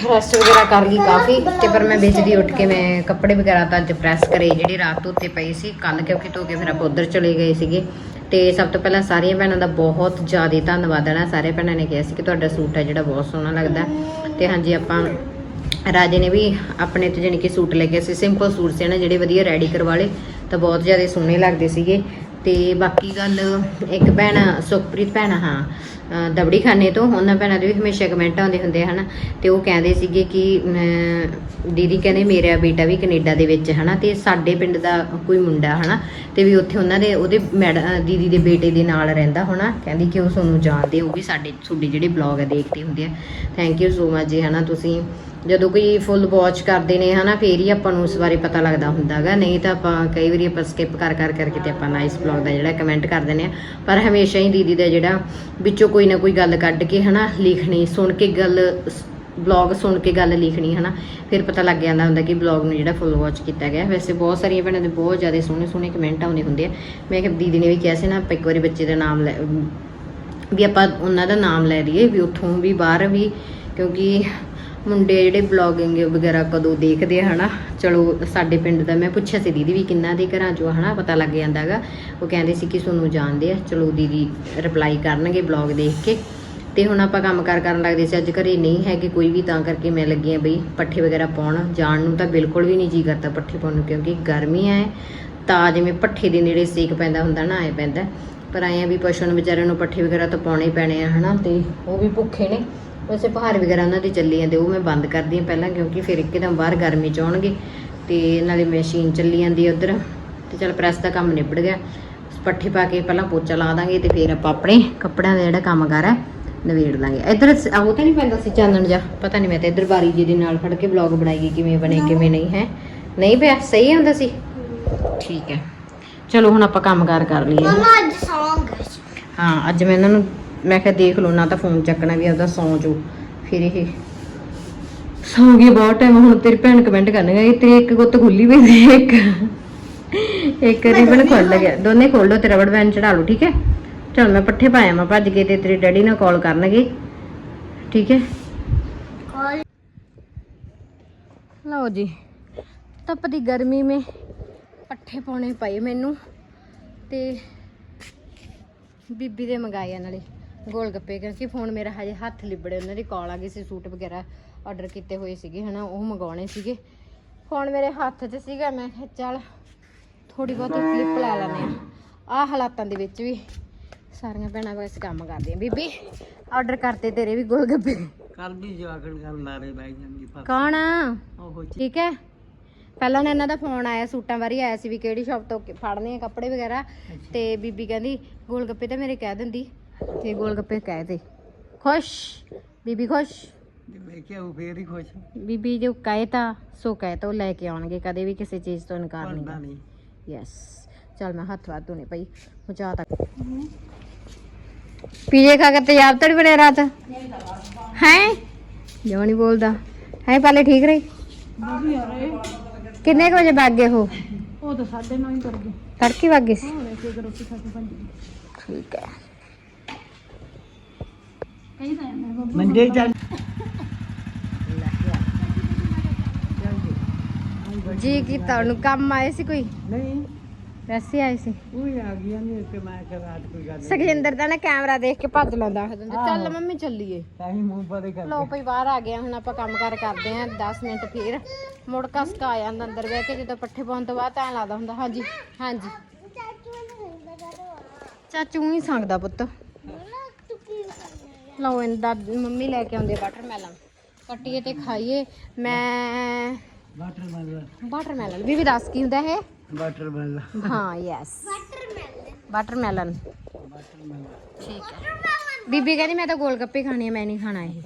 ਰੈਸਟ ਵਗੈਰਾ ਕਰ ਲਈ ਕਾਫੀ ਤੇ ਪਰ ਮੈਂ ਵਿੱਚ ਦੀ ਉੱਠ ਕੇ ਮੈਂ ਕੱਪੜੇ ਵਗੈਰਾ ਤਾਂ ਅੱਜ ਪ੍ਰੈਸ ਕਰੇ ਜਿਹੜੇ ਰਾਤ ਧੋਤੇ ਪਏ ਸੀ ਕੱਲ ਕਿਉਂਕਿ ਧੋ ਕੇ ਫਿਰ ਆਪਾਂ ਉਧਰ ਚਲੇ ਗਏ ਸੀਗੇ। ਤੇ ਸਭ ਤੋਂ ਪਹਿਲਾਂ ਸਾਰੀਆਂ ਭੈਣਾਂ ਦਾ ਬਹੁਤ ਜ਼ਿਆਦਾ ਧੰਨਵਾਦ ਹੈ ਸਾਰੇ ਭੈਣਾਂ ਨੇ ਕਿਹਾ ਸੀ ਕਿ ਤੁਹਾਡਾ ਸੂਟ ਹੈ ਜਿਹੜਾ ਬਹੁਤ ਸੋਹਣਾ ਲੱਗਦਾ। ਤੇ ਹਾਂਜੀ ਆਪਾਂ ਰਾਜੇ ਨੇ ਵੀ ਆਪਣੇ ਤੋਂ ਜਾਣੀ ਕਿ ਸੂਟ ਲੈ ਕੇ ਅਸੀਂ ਸਿੰਪਲ ਸੂਟ ਸੀ ਨਾ ਜਿਹੜੇ ਵਧੀਆ ਰੈਡੀ ਕਰਵਾ ਲਏ। ਤਾਂ ਬਹੁਤ ਜ਼ਿਆਦਾ ਸੋਹਣੇ ਲੱਗਦੇ ਸੀਗੇ। ਤੇ ਬਾਕੀ ਗੱਲ, ਇੱਕ ਭੈਣ, ਸੁਖਪ੍ਰੀਤ ਭੈਣ ਹਾਂ ਦਬੜੀ ਖਾਨੇ ਤੋਂ, ਉਹਨਾਂ ਭੈਣਾਂ ਦੇ ਵੀ ਹਮੇਸ਼ਾ ਕਮੈਂਟ ਆਉਂਦੇ ਹੁੰਦੇ ਹਨ। ਤੇ ਉਹ ਕਹਿੰਦੇ ਸੀਗੇ ਕਿ ਦੀਦੀ ਕਹਿੰਦੇ ਮੇਰਾ ਬੇਟਾ ਵੀ ਕੈਨੇਡਾ ਦੇ ਵਿੱਚ ਹਨਾ, ਤੇ ਸਾਡੇ ਪਿੰਡ ਦਾ ਕੋਈ ਮੁੰਡਾ, ਹਨਾ, ਤੇ ਵੀ ਉੱਥੇ ਉਹਨਾਂ ਦੇ, ਉਹਦੇ ਮੈਡ ਦੀਦੀ ਦੇ ਬੇਟੇ ਦੇ ਨਾਲ ਰਹਿੰਦਾ ਹੋਣਾ। ਕਹਿੰਦੀ ਕਿ ਉਹ ਤੁਹਾਨੂੰ ਜਾਣਦੇ ਉਹ ਵੀ ਸਾਡੇ, ਤੁਹਾਡੇ ਜਿਹੜੇ ਬਲੌਗ ਹੈ ਦੇਖਦੇ ਹੁੰਦੇ ਆ। ਥੈਂਕ ਯੂ ਸੋ ਮਚ ਜੀ, ਹਨਾ, ਤੁਸੀਂ ਜਦੋਂ ਕੋਈ ਫੁੱਲ ਵਾਚ ਕਰਦੇ ਨੇ, ਹਨਾ, ਫੇਰ ਹੀ ਆਪਾਂ ਨੂੰ ਉਸ ਬਾਰੇ ਪਤਾ ਲੱਗਦਾ ਹੁੰਦਾਗਾ ਨਹੀਂ ਤਾਂ ਆਪਾਂ ਕਈ ਵਾਰੀ ਆਪਾਂ ਸਕਿਪ ਕਰ ਕਰ ਕਰਕੇ ਤੇ ਆਪਾਂ ਨਾਈਸ ਬਲੌਗ ਦਾ ਜਿਹੜਾ ਕਮੈਂਟ ਕਰ ਦਿੰਦੇ ਆ। ਪਰ ਹਮੇਸ਼ਾ ਹੀ ਦੀਦੀ ਦਾ ਜਿਹੜਾ ਵਿੱਚੋਂ ਕੋਈ ਨਾ ਕੋਈ ਗੱਲ ਕੱਢ ਕੇ, ਹਨਾ, ਲਿਖਣੀ, ਸੁਣ ਕੇ ਗੱਲ ਬਲੌਗ ਸੁਣ ਕੇ ਗੱਲ ਲਿਖਣੀ, ਹਨਾ, ਫਿਰ ਪਤਾ ਲੱਗ ਜਾਂਦਾ ਹੁੰਦਾ ਕਿ ਬਲੌਗ ਨੂੰ ਜਿਹੜਾ ਫੁੱਲ ਵਾਚ ਕੀਤਾ ਗਿਆ। ਵੈਸੇ ਬਹੁਤ ਸਾਰੀਆਂ ਭੈਣਾਂ ਦੇ ਬਹੁਤ ਜ਼ਿਆਦਾ ਸੋਹਣੇ ਸੋਹਣੇ ਕਮੈਂਟ ਆਉਂਦੇ ਹੁੰਦੇ ਆ। ਮੈਂ ਕਿ ਦੀਦੀ ਨੇ ਵੀ ਕਿਹਾ ਸੀ ਨਾ, ਆਪਾਂ ਇੱਕ ਵਾਰੀ ਬੱਚੇ ਦਾ ਨਾਮ ਲੈ, ਵੀ ਆਪਾਂ ਉਹਨਾਂ ਦਾ ਨਾਮ ਲੈ ਲਈਏ, ਵੀ ਉੱਥੋਂ ਵੀ ਬਾਹਰ ਵੀ, ਕਿਉਂਕਿ ਮੁੰਡੇ ਜਿਹੜੇ ਬਲੌਗਿੰਗ ਵਗੈਰਾ ਕਦੋਂ ਦੇਖਦੇ ਆ, ਹਨਾ? ਚਲੋ, ਸਾਡੇ ਪਿੰਡ ਦਾ ਮੈਂ ਪੁੱਛਿਆ ਸੀ ਦੀਦੀ ਵੀ ਕਿੰਨਾ ਦੇ ਘਰਾਂ ਚੋਂ, ਹਨਾ, ਪਤਾ ਲੱਗ ਜਾਂਦਾਗਾ ਉਹ ਕਹਿੰਦੇ ਸੀ ਕਿ ਤੁਹਾਨੂੰ ਜਾਣਦੇ ਆ। ਚਲੋ, ਦੀਦੀ ਰਿਪਲਾਈ ਕਰਨਗੇ ਬਲੌਗ ਦੇਖ ਕੇ। ਤੇ ਹੁਣ ਆਪਾਂ ਕੰਮ ਕਾਰ ਕਰਨ ਲੱਗਦੇ ਸੀ। ਅੱਜ ਘਰੇ ਨਹੀਂ ਹੈਗੇ ਕੋਈ ਵੀ, ਤਾਂ ਕਰਕੇ ਮੈਂ ਲੱਗੀ ਆ ਬਈ ਪੱਠੇ ਵਗੈਰਾ ਪਾਉਣ। ਜਾਣ ਨੂੰ ਤਾਂ ਬਿਲਕੁਲ ਵੀ ਨਹੀਂ ਜੀ ਕਰਦਾ ਪੱਠੇ ਪਾਉਣ ਨੂੰ, ਕਿਉਂਕਿ ਗਰਮੀ ਹੈ ਤਾਂ ਜਿਵੇਂ ਪੱਠੇ ਦੇ ਨੇੜੇ ਸੇਕ ਪੈਂਦਾ ਹੁੰਦਾ ਨਾ ਆਏ ਪੈਂਦਾ। ਪਰ ਆਏ ਆ ਵੀ ਪਸ਼ੂ ਨੂੰ ਵਿਚਾਰਿਆਂ ਨੂੰ ਪੱਠੇ ਵਗੈਰਾ ਤਾਂ ਪਾਉਣੇ ਪੈਣੇ ਆ, ਹਨਾ? ਤੇ ਉਹ ਵੀ ਭੁੱਖੇ ਨੇ। ਵੈਸੇ ਪਹਾੜ ਵਗੈਰਾ ਉਹਨਾਂ ਦੀ ਚੱਲੀ ਜਾਂਦੇ ਉਹ ਮੈਂ ਬੰਦ ਕਰਦੀ ਹਾਂ ਪਹਿਲਾਂ ਕਿਉਂਕਿ ਫਿਰ ਇੱਕਦਮ ਬਾਹਰ ਗਰਮੀ ਚ ਆਉਣਗੇ ਤੇ ਨਾਲੇ ਮਸ਼ੀਨ ਚੱਲੀ ਜਾਂਦੀ ਉਧਰ ਤੇ ਚਲ ਪ੍ਰੈਸ ਦਾ ਕੰਮ ਨਿਬੜ ਗਿਆ। ਪੱਠੇ ਪਾ ਕੇ ਪਹਿਲਾਂ ਪੋਚਾ ਲਾ ਦਾਂਗੇ ਤੇ ਫਿਰ ਆਪਾਂ ਆਪਣੇ ਕੱਪੜਿਆਂ ਦਾ ਜਿਹੜਾ ਕੰਮ ਕਰ ਹੈ ਨਵੇੜ ਲਾਂਗੇ। ਇੱਧਰ ਉਹ ਤਾਂ ਨਹੀਂ ਪੈਂਦਾ ਸੀ ਚਾਨਣ ਜਾ ਪਤਾ ਨਹੀਂ ਮੈਂ ਤਾਂ ਇੱਧਰ ਬਾਰੀ ਜੀ ਦੇ ਨਾਲ ਫੜ ਕੇ ਵਲੌਗ ਬਣਾਈਏ ਕਿਵੇਂ ਬਣੇ ਕਿਵੇਂ ਨਹੀਂ ਹੈ? ਨਹੀਂ ਪਿਆ? ਸਹੀ ਹੁੰਦਾ ਸੀ? ਠੀਕ ਹੈ। ਚਲੋ ਹੁਣ ਆਪਾਂ ਕੰਮ ਕਾਰ ਕਰ ਲਈਏ। ਮਮਾ ਅੱਜ ਸੌਂਗ ਹਾਂ ਅੱਜ ਮੈਂ ਇਹਨਾਂ ਨੂੰ ਮੈਂ ਕਿਹਾ ਦੇਖ ਲਓ ਨਾ ਤਾਂ ਫੋਨ ਚੱਕਣਾ ਵੀ ਆਪਦਾ ਸੌਂ ਜੋ ਫਿਰ ਇਹ ਸੌਂ ਗਏ ਬਹੁਤ ਟਾਈਮ ਹੁਣ ਤੇਰੀ ਭੈਣ ਕਮੈਂਟ ਕਰਨਗਾ ਇਹ ਤੇਰੀ ਇੱਕ ਗੁੱਤ ਖੁੱਲੀ ਵੀ ਸੀ ਇੱਕ। ਇੱਕ ਰਿਬਨ ਖੁੱਲ ਗਿਆ ਦੋਨੇ ਖੋਲ ਲਓ ਤੇ ਰਬੜ ਬੈਂਡ ਚੜਾ ਲਓ ਠੀਕ ਹੈ? ਚਲ ਮੈਂ ਪੱਠੇ ਪਾਇਆ ਮੈਂ ਭੱਜ ਕੇ ਤੇ ਤੇਰੇ ਡੈਡੀ ਨਾਲ ਕਾਲ ਕਰਨਗੇ ਠੀਕ ਹੈ? ਲਓ ਜੀ ਤਪਦੀ ਗਰਮੀ ਮੇ ਪੱਠੇ ਪਾਉਣੇ ਪਏ ਮੈਨੂੰ ਤੇ ਬੀਬੀ ਦੇ ਮੰਗਾਏ ਨਾਲੇ। ਗੋਲ ਗੱਪੇ ਕਿਉਂਕਿ ਫੋਨ ਮੇਰਾ ਹਜੇ ਹੱਥ ਲਿਬੜੇ ਉਹਨਾਂ ਦੀ ਕਾਲ ਆ ਗਈ ਸੀ ਸੂਟ ਵਗੈਰਾ ਆਰਡਰ ਕੀਤੇ ਹੋਏ ਸੀਗੇ ਹਨਾ ਉਹ ਮੰਗਾਉਣੇ ਸੀਗੇ। ਫੋਨ ਮੇਰੇ ਹੱਥ 'ਚ ਸੀਗਾ ਮੈਂ ਕਿਹਾ ਚੱਲ ਥੋੜੀ ਬਹੁਤੀ ਕਲਿੱਪ ਲੈ ਲੈਣੇ ਆ ਆਹ ਹਾਲਾਤਾਂ ਦੇ ਵਿੱਚ ਵੀ ਸਾਰੀਆਂ ਭੈਣਾਂ ਬਸ ਕੰਮ ਕਰਦੀਆਂ। ਬੀਬੀ ਆਰਡਰ ਕਰਤੇ ਤੇਰੇ ਵੀ ਗੋਲ ਗੱਪੇ। ਕੱਲ ਵੀ ਜਵਾਕੜ ਗੱਲ ਮਾਰੇ ਬਾਈ ਜਾਂਦੀ ਪਰ ਕੌਣ ਆ? ਉਹ ਠੀਕ ਹੈ। ਪਹਿਲਾਂ ਨਾ ਇਹਨਾਂ ਦਾ ਫੋਨ ਆਇਆ ਸੂਟਾਂ ਵਾਰੀ ਆਇਆ ਸੀ ਵੀ ਕਿਹੜੀ ਸ਼ਾਪ ਤੋਂ ਫੜਨੇ ਆ ਕੱਪੜੇ ਵਗੈਰਾ। ਤੇ ਬੀਬੀ ਕਹਿੰਦੀ ਗੋਲ ਗੱਪੇ ਤਾਂ ਮੇਰੇ ਕਹਿ ਦਿੰਦੀ। ਤੇ ਗੋਲ ਗੱਪੇ ਕਹਿ ਦੇ। ਖੁਸ਼ ਬੀਬੀ ਖੁਸ਼? ਜੇ ਮੈਂ ਕਿਹਾ ਉਹ ਫੇਰ ਹੀ ਖੁਸ਼। ਬੀਬੀ ਜੋ ਕਹੇ ਤਾਂ ਸੋ ਕਹੇ ਤਾਂ ਉਹ ਲੈ ਕੇ ਆਉਣਗੇ ਕਦੇ ਵੀ ਕਿਸੇ ਚੀਜ਼ ਤੋਂ ਇਨਕਾਰ ਨਹੀਂ ਨਹੀਂ। ਯੈਸ ਚਲ ਮੈਂ ਹੱਥ ਵਾਧ ਪਈ ਉਹ ਚਾਹ ਤੱਕ। ਪੀਜੇ ਖਾ ਕੇ ਤੇਜ਼ਾਬ ਤੜੀ ਬਣੇ ਰਾਤ? ਹੈ? ਜੋ ਨਹੀਂ ਬੋਲਦਾ। ਹੈ ਪਹਿਲੇ ਠੀਕ ਰਹੀ? ਕਿੰਨੇ ਕੁ ਵਜੇ ਵਗ ਗਏ ਉਹ? ਉਹ ਤਾਂ ਸਾਡੇ ਨਾਲ ਹੀ ਕਰ ਗਏ। ਤੜਕੇ ਵਗ ਗਏ ਸੀ? ਠੀਕ ਹੈ। ਕਈ ਤਾਂ ਚੱਲ। ਜੀ ਕੀਤਾ ਉਹਨੂੰ ਕੰਮ ਆਏ ਸੀ ਕੋਈ? ਨਹੀਂ। ਵੈਸੇ ਆਏ ਸੀ। ਉਹ ਹੀ ਆ ਗਿਆ ਨਹੀਂ ਕਿ ਮੈਂ ਕਿਹਾ ਰਾਤ ਕੋਈ ਗੱਲ ਨਹੀਂ। ਸੁਖਜਿੰਦਰ ਦਾ ਨਾ ਕੈਮਰਾ ਦੇਖ ਕੇ ਭੱਜ ਲੈਂਦਾ ਦਿੰਦਾ ਚੱਲ ਮੰਮੀ ਚੱਲੀਏ। ਤਾਂ ਹੀ ਮੂੰਹ ਪਰੇ ਕਰ ਲੋ ਭਈ ਬਾਹਰ ਆ ਗਏ ਹੁਣ ਆਪਾਂ ਕੰਮ ਕਾਰ ਕਰਦੇ ਆਂ 10 ਮਿੰਟ ਫੇਰ। ਮੁੜ ਕਸਕਾ ਆ ਜਾਂਦਾ ਅੰਦਰ ਬਹਿ ਕੇ ਜਦੋਂ ਪੱਠੇ ਪਾਉਣ ਤੋਂ ਬਾਅਦ ਤਾਂ ਐਂ ਲੱਗਦਾ ਹੁੰਦਾ। ਹਾਂਜੀ ਹਾਂਜੀ। ਚਾਚੂ ਹੀ ਸੰਗਦਾ ਪੁੱਤ। ਲਓ ਇਹਦਾ ਮੰਮੀ ਲੈ ਕੇ ਆਉਂਦੇ ਵਾਟਰਮੈਲਨ ਕੱਟੀਏ ਤੇ ਖਾਈਏ। ਮੈਂ ਵਾਟਰਮੈਲਨ ਵਾਟਰਮੈਲਨ ਵੀ ਵੀ ਦੱਸ ਕੀ ਹੁੰਦਾ ਇਹ? ਵਾਟਰਮੈਲਨ ਹਾਂ ਯੈਸ ਵਾਟਰਮੈਲਨ ਵਾਟਰਮੈਲਨ ਠੀਕ ਹੈ। ਬੀਬੀ ਕਹਿੰਦੀ ਮੈਂ ਤਾਂ ਗੋਲ ਗੱਪੇ ਖਾਣੇ ਆ ਮੈਂ ਨਹੀਂ ਖਾਣਾ ਇਹ।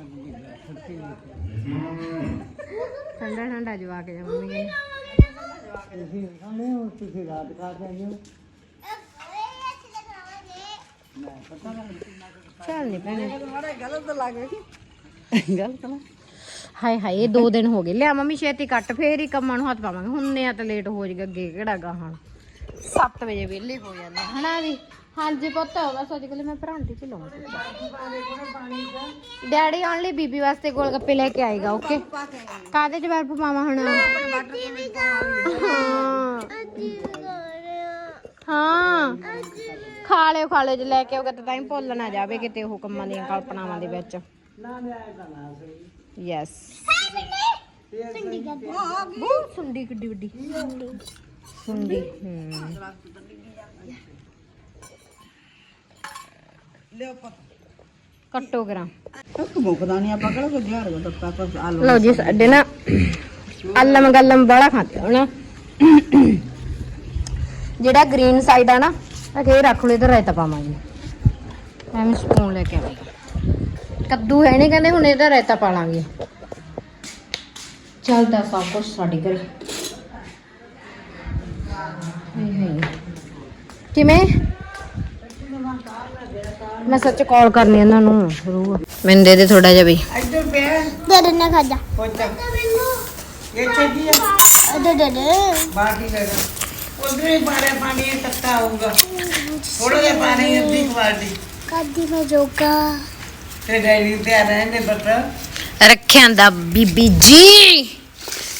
ਠੰਡਾ ਠੰਡਾ ਜਵਾ ਕੇ ਜਾ ਮੰਮੀ ਕਹਿੰਦੀ। ਤੁਸੀਂ ਖਾਣੇ ਹੋ ਤੁਸੀਂ ਰਾਤ ਖਾ ਕੇ ਆਏ ਹੋ? ਚੱਲ ਨਹੀਂ ਭੈਣੇ। ਗਲਤ ਲੱਗ ਗਈ ਗਲਤ ਨਾ। ਹਾਏ ਹਾਏ ਇਹ ਦੋ ਦਿਨ ਹੋ ਗਏ। ਲਿਆ ਮੰਮੀ ਛੇਤੀ ਕੱਟ ਫੇਰ ਹੀ ਕੰਮਾਂ ਨੂੰ ਹੱਥ ਪਾਵਾਂਗੇ। ਹੁੰਨੇ ਆ ਤਾਂ ਲੇਟ ਹੋ ਜਾਏਗਾ ਅੱਗੇ ਕਿਹੜਾ ਗਾਹਾਂ। 7 ਵਜੇ ਵਿਹਲੇ ਹੋ ਜਾਂਦੇ ਹਨਾ ਵੀ? ਹਾਂਜੀ ਪੁੱਤ ਬਸ ਅੱਜ ਕੱਲ ਮੈਂ ਭਰਾਂਟੀ ਚ ਲਾਉਂ ਡੈਡੀ ਆਉਣ ਲਈ ਬੀਬੀ ਵਾਸਤੇ ਗੋਲ ਗੱਪੇ ਲੈ ਕੇ ਆਏਗਾ ਓਕੇ? ਕਾਦੇ ਚ ਬਰਫ ਪਾਵਾਂ ਹੁਣ? ਹਾਂ। ਹਾਂ। ਖਾ ਲਿਓ ਖਾ ਲਿਓ ਜੇ ਲੈ ਕੇ ਆਓਗਾ ਤਾਂ ਤਾਂ ਹੀ ਭੁੱਲ ਨਾ ਜਾਵੇ ਕਿਤੇ ਉਹ ਕੰਮਾਂ ਦੀਆਂ ਕਲਪਨਾਵਾਂ ਦੇ ਵਿੱਚ। ਨਾ ਸਹੀ ਯੈਸ ਬਹੁਤ ਸੁੰਡੀ ਕਿੱਡੀ ਵੱਡੀ। ਸੁੰਡੀ ਹੂੰ। ਲਿਓ ਪਾ ਕੱਟੋ ਕਰਾਂ। ਮੁਕਦਾ ਨਹੀਂ ਆਪਾਂ ਕਿਹੜਾ ਕੋਈ ਤੱਤਾ ਪਰ ਆਲੂ ਲਓ ਜੀ ਸਾਡੇ ਨਾ ਅੱਲਮ ਗੱਲਮ ਬੜਾ ਖਾਂਦੇ ਹੋ ਨਾ ਜਿਹੜਾ ਗ੍ਰੀਨ ਸਾਈਡ ਆ ਨਾ ਅਗੇ ਰੱਖ ਲਓ ਇਧਰ ਰਾਇਤਾ ਪਾਵਾਂਗੇ। ਐਵੇਂ ਸਪੂਨ ਲੈ ਕੇ ਆਵਾਂਗੇ। ਕੱਦੂ ਹੈ ਨਹੀਂ ਕਹਿੰਦੇ ਹੁਣ ਇਹਦਾ ਰਾਇਤਾ ਪਾ ਲਾਂਗੇ। ਚੱਲਦਾ ਸਭ ਕੁਝ ਸਾਡੇ ਘਰੇ। ਕਿਵੇਂ? ਮੈਂ ਸੱਚ ਕਾਲ ਕਰਨੀ ਇਹਨਾਂ ਨੂੰ ਰੂਹ ਮੈਨੂੰ ਦੇ ਦੇ ਥੋੜਾ ਜਿਹਾ ਵੀ। ਇੱਧਰ ਪਿਆ ਦੇ ਦੇ ਨਾ ਖਾਜਾ। ਪੋਚਾ ਇਹ ਚੱਲੀ ਆ। ਦੇ ਦੇ। ਦੇ ਬਾਕੀ ਕਰ ਉਧਰ ਹੀ ਪਾਣੀ ਇਹ ਤੱਤਾ ਆਊਗਾ। ਥੋੜਾ ਜਿਹਾ ਪਾਣੀ ਅੱਧੀ ਕੁਆਲਟੀ ਕਾਦੀ ਮੈਂ ਜੋਗਾ ਤੇ ਡੈਡੀ ਤੇ ਆ ਰਹੇ ਨੇ ਬੱਟਾ ਰੱਖਿਆਂ ਦਾ ਬੀਬੀ ਜੀ।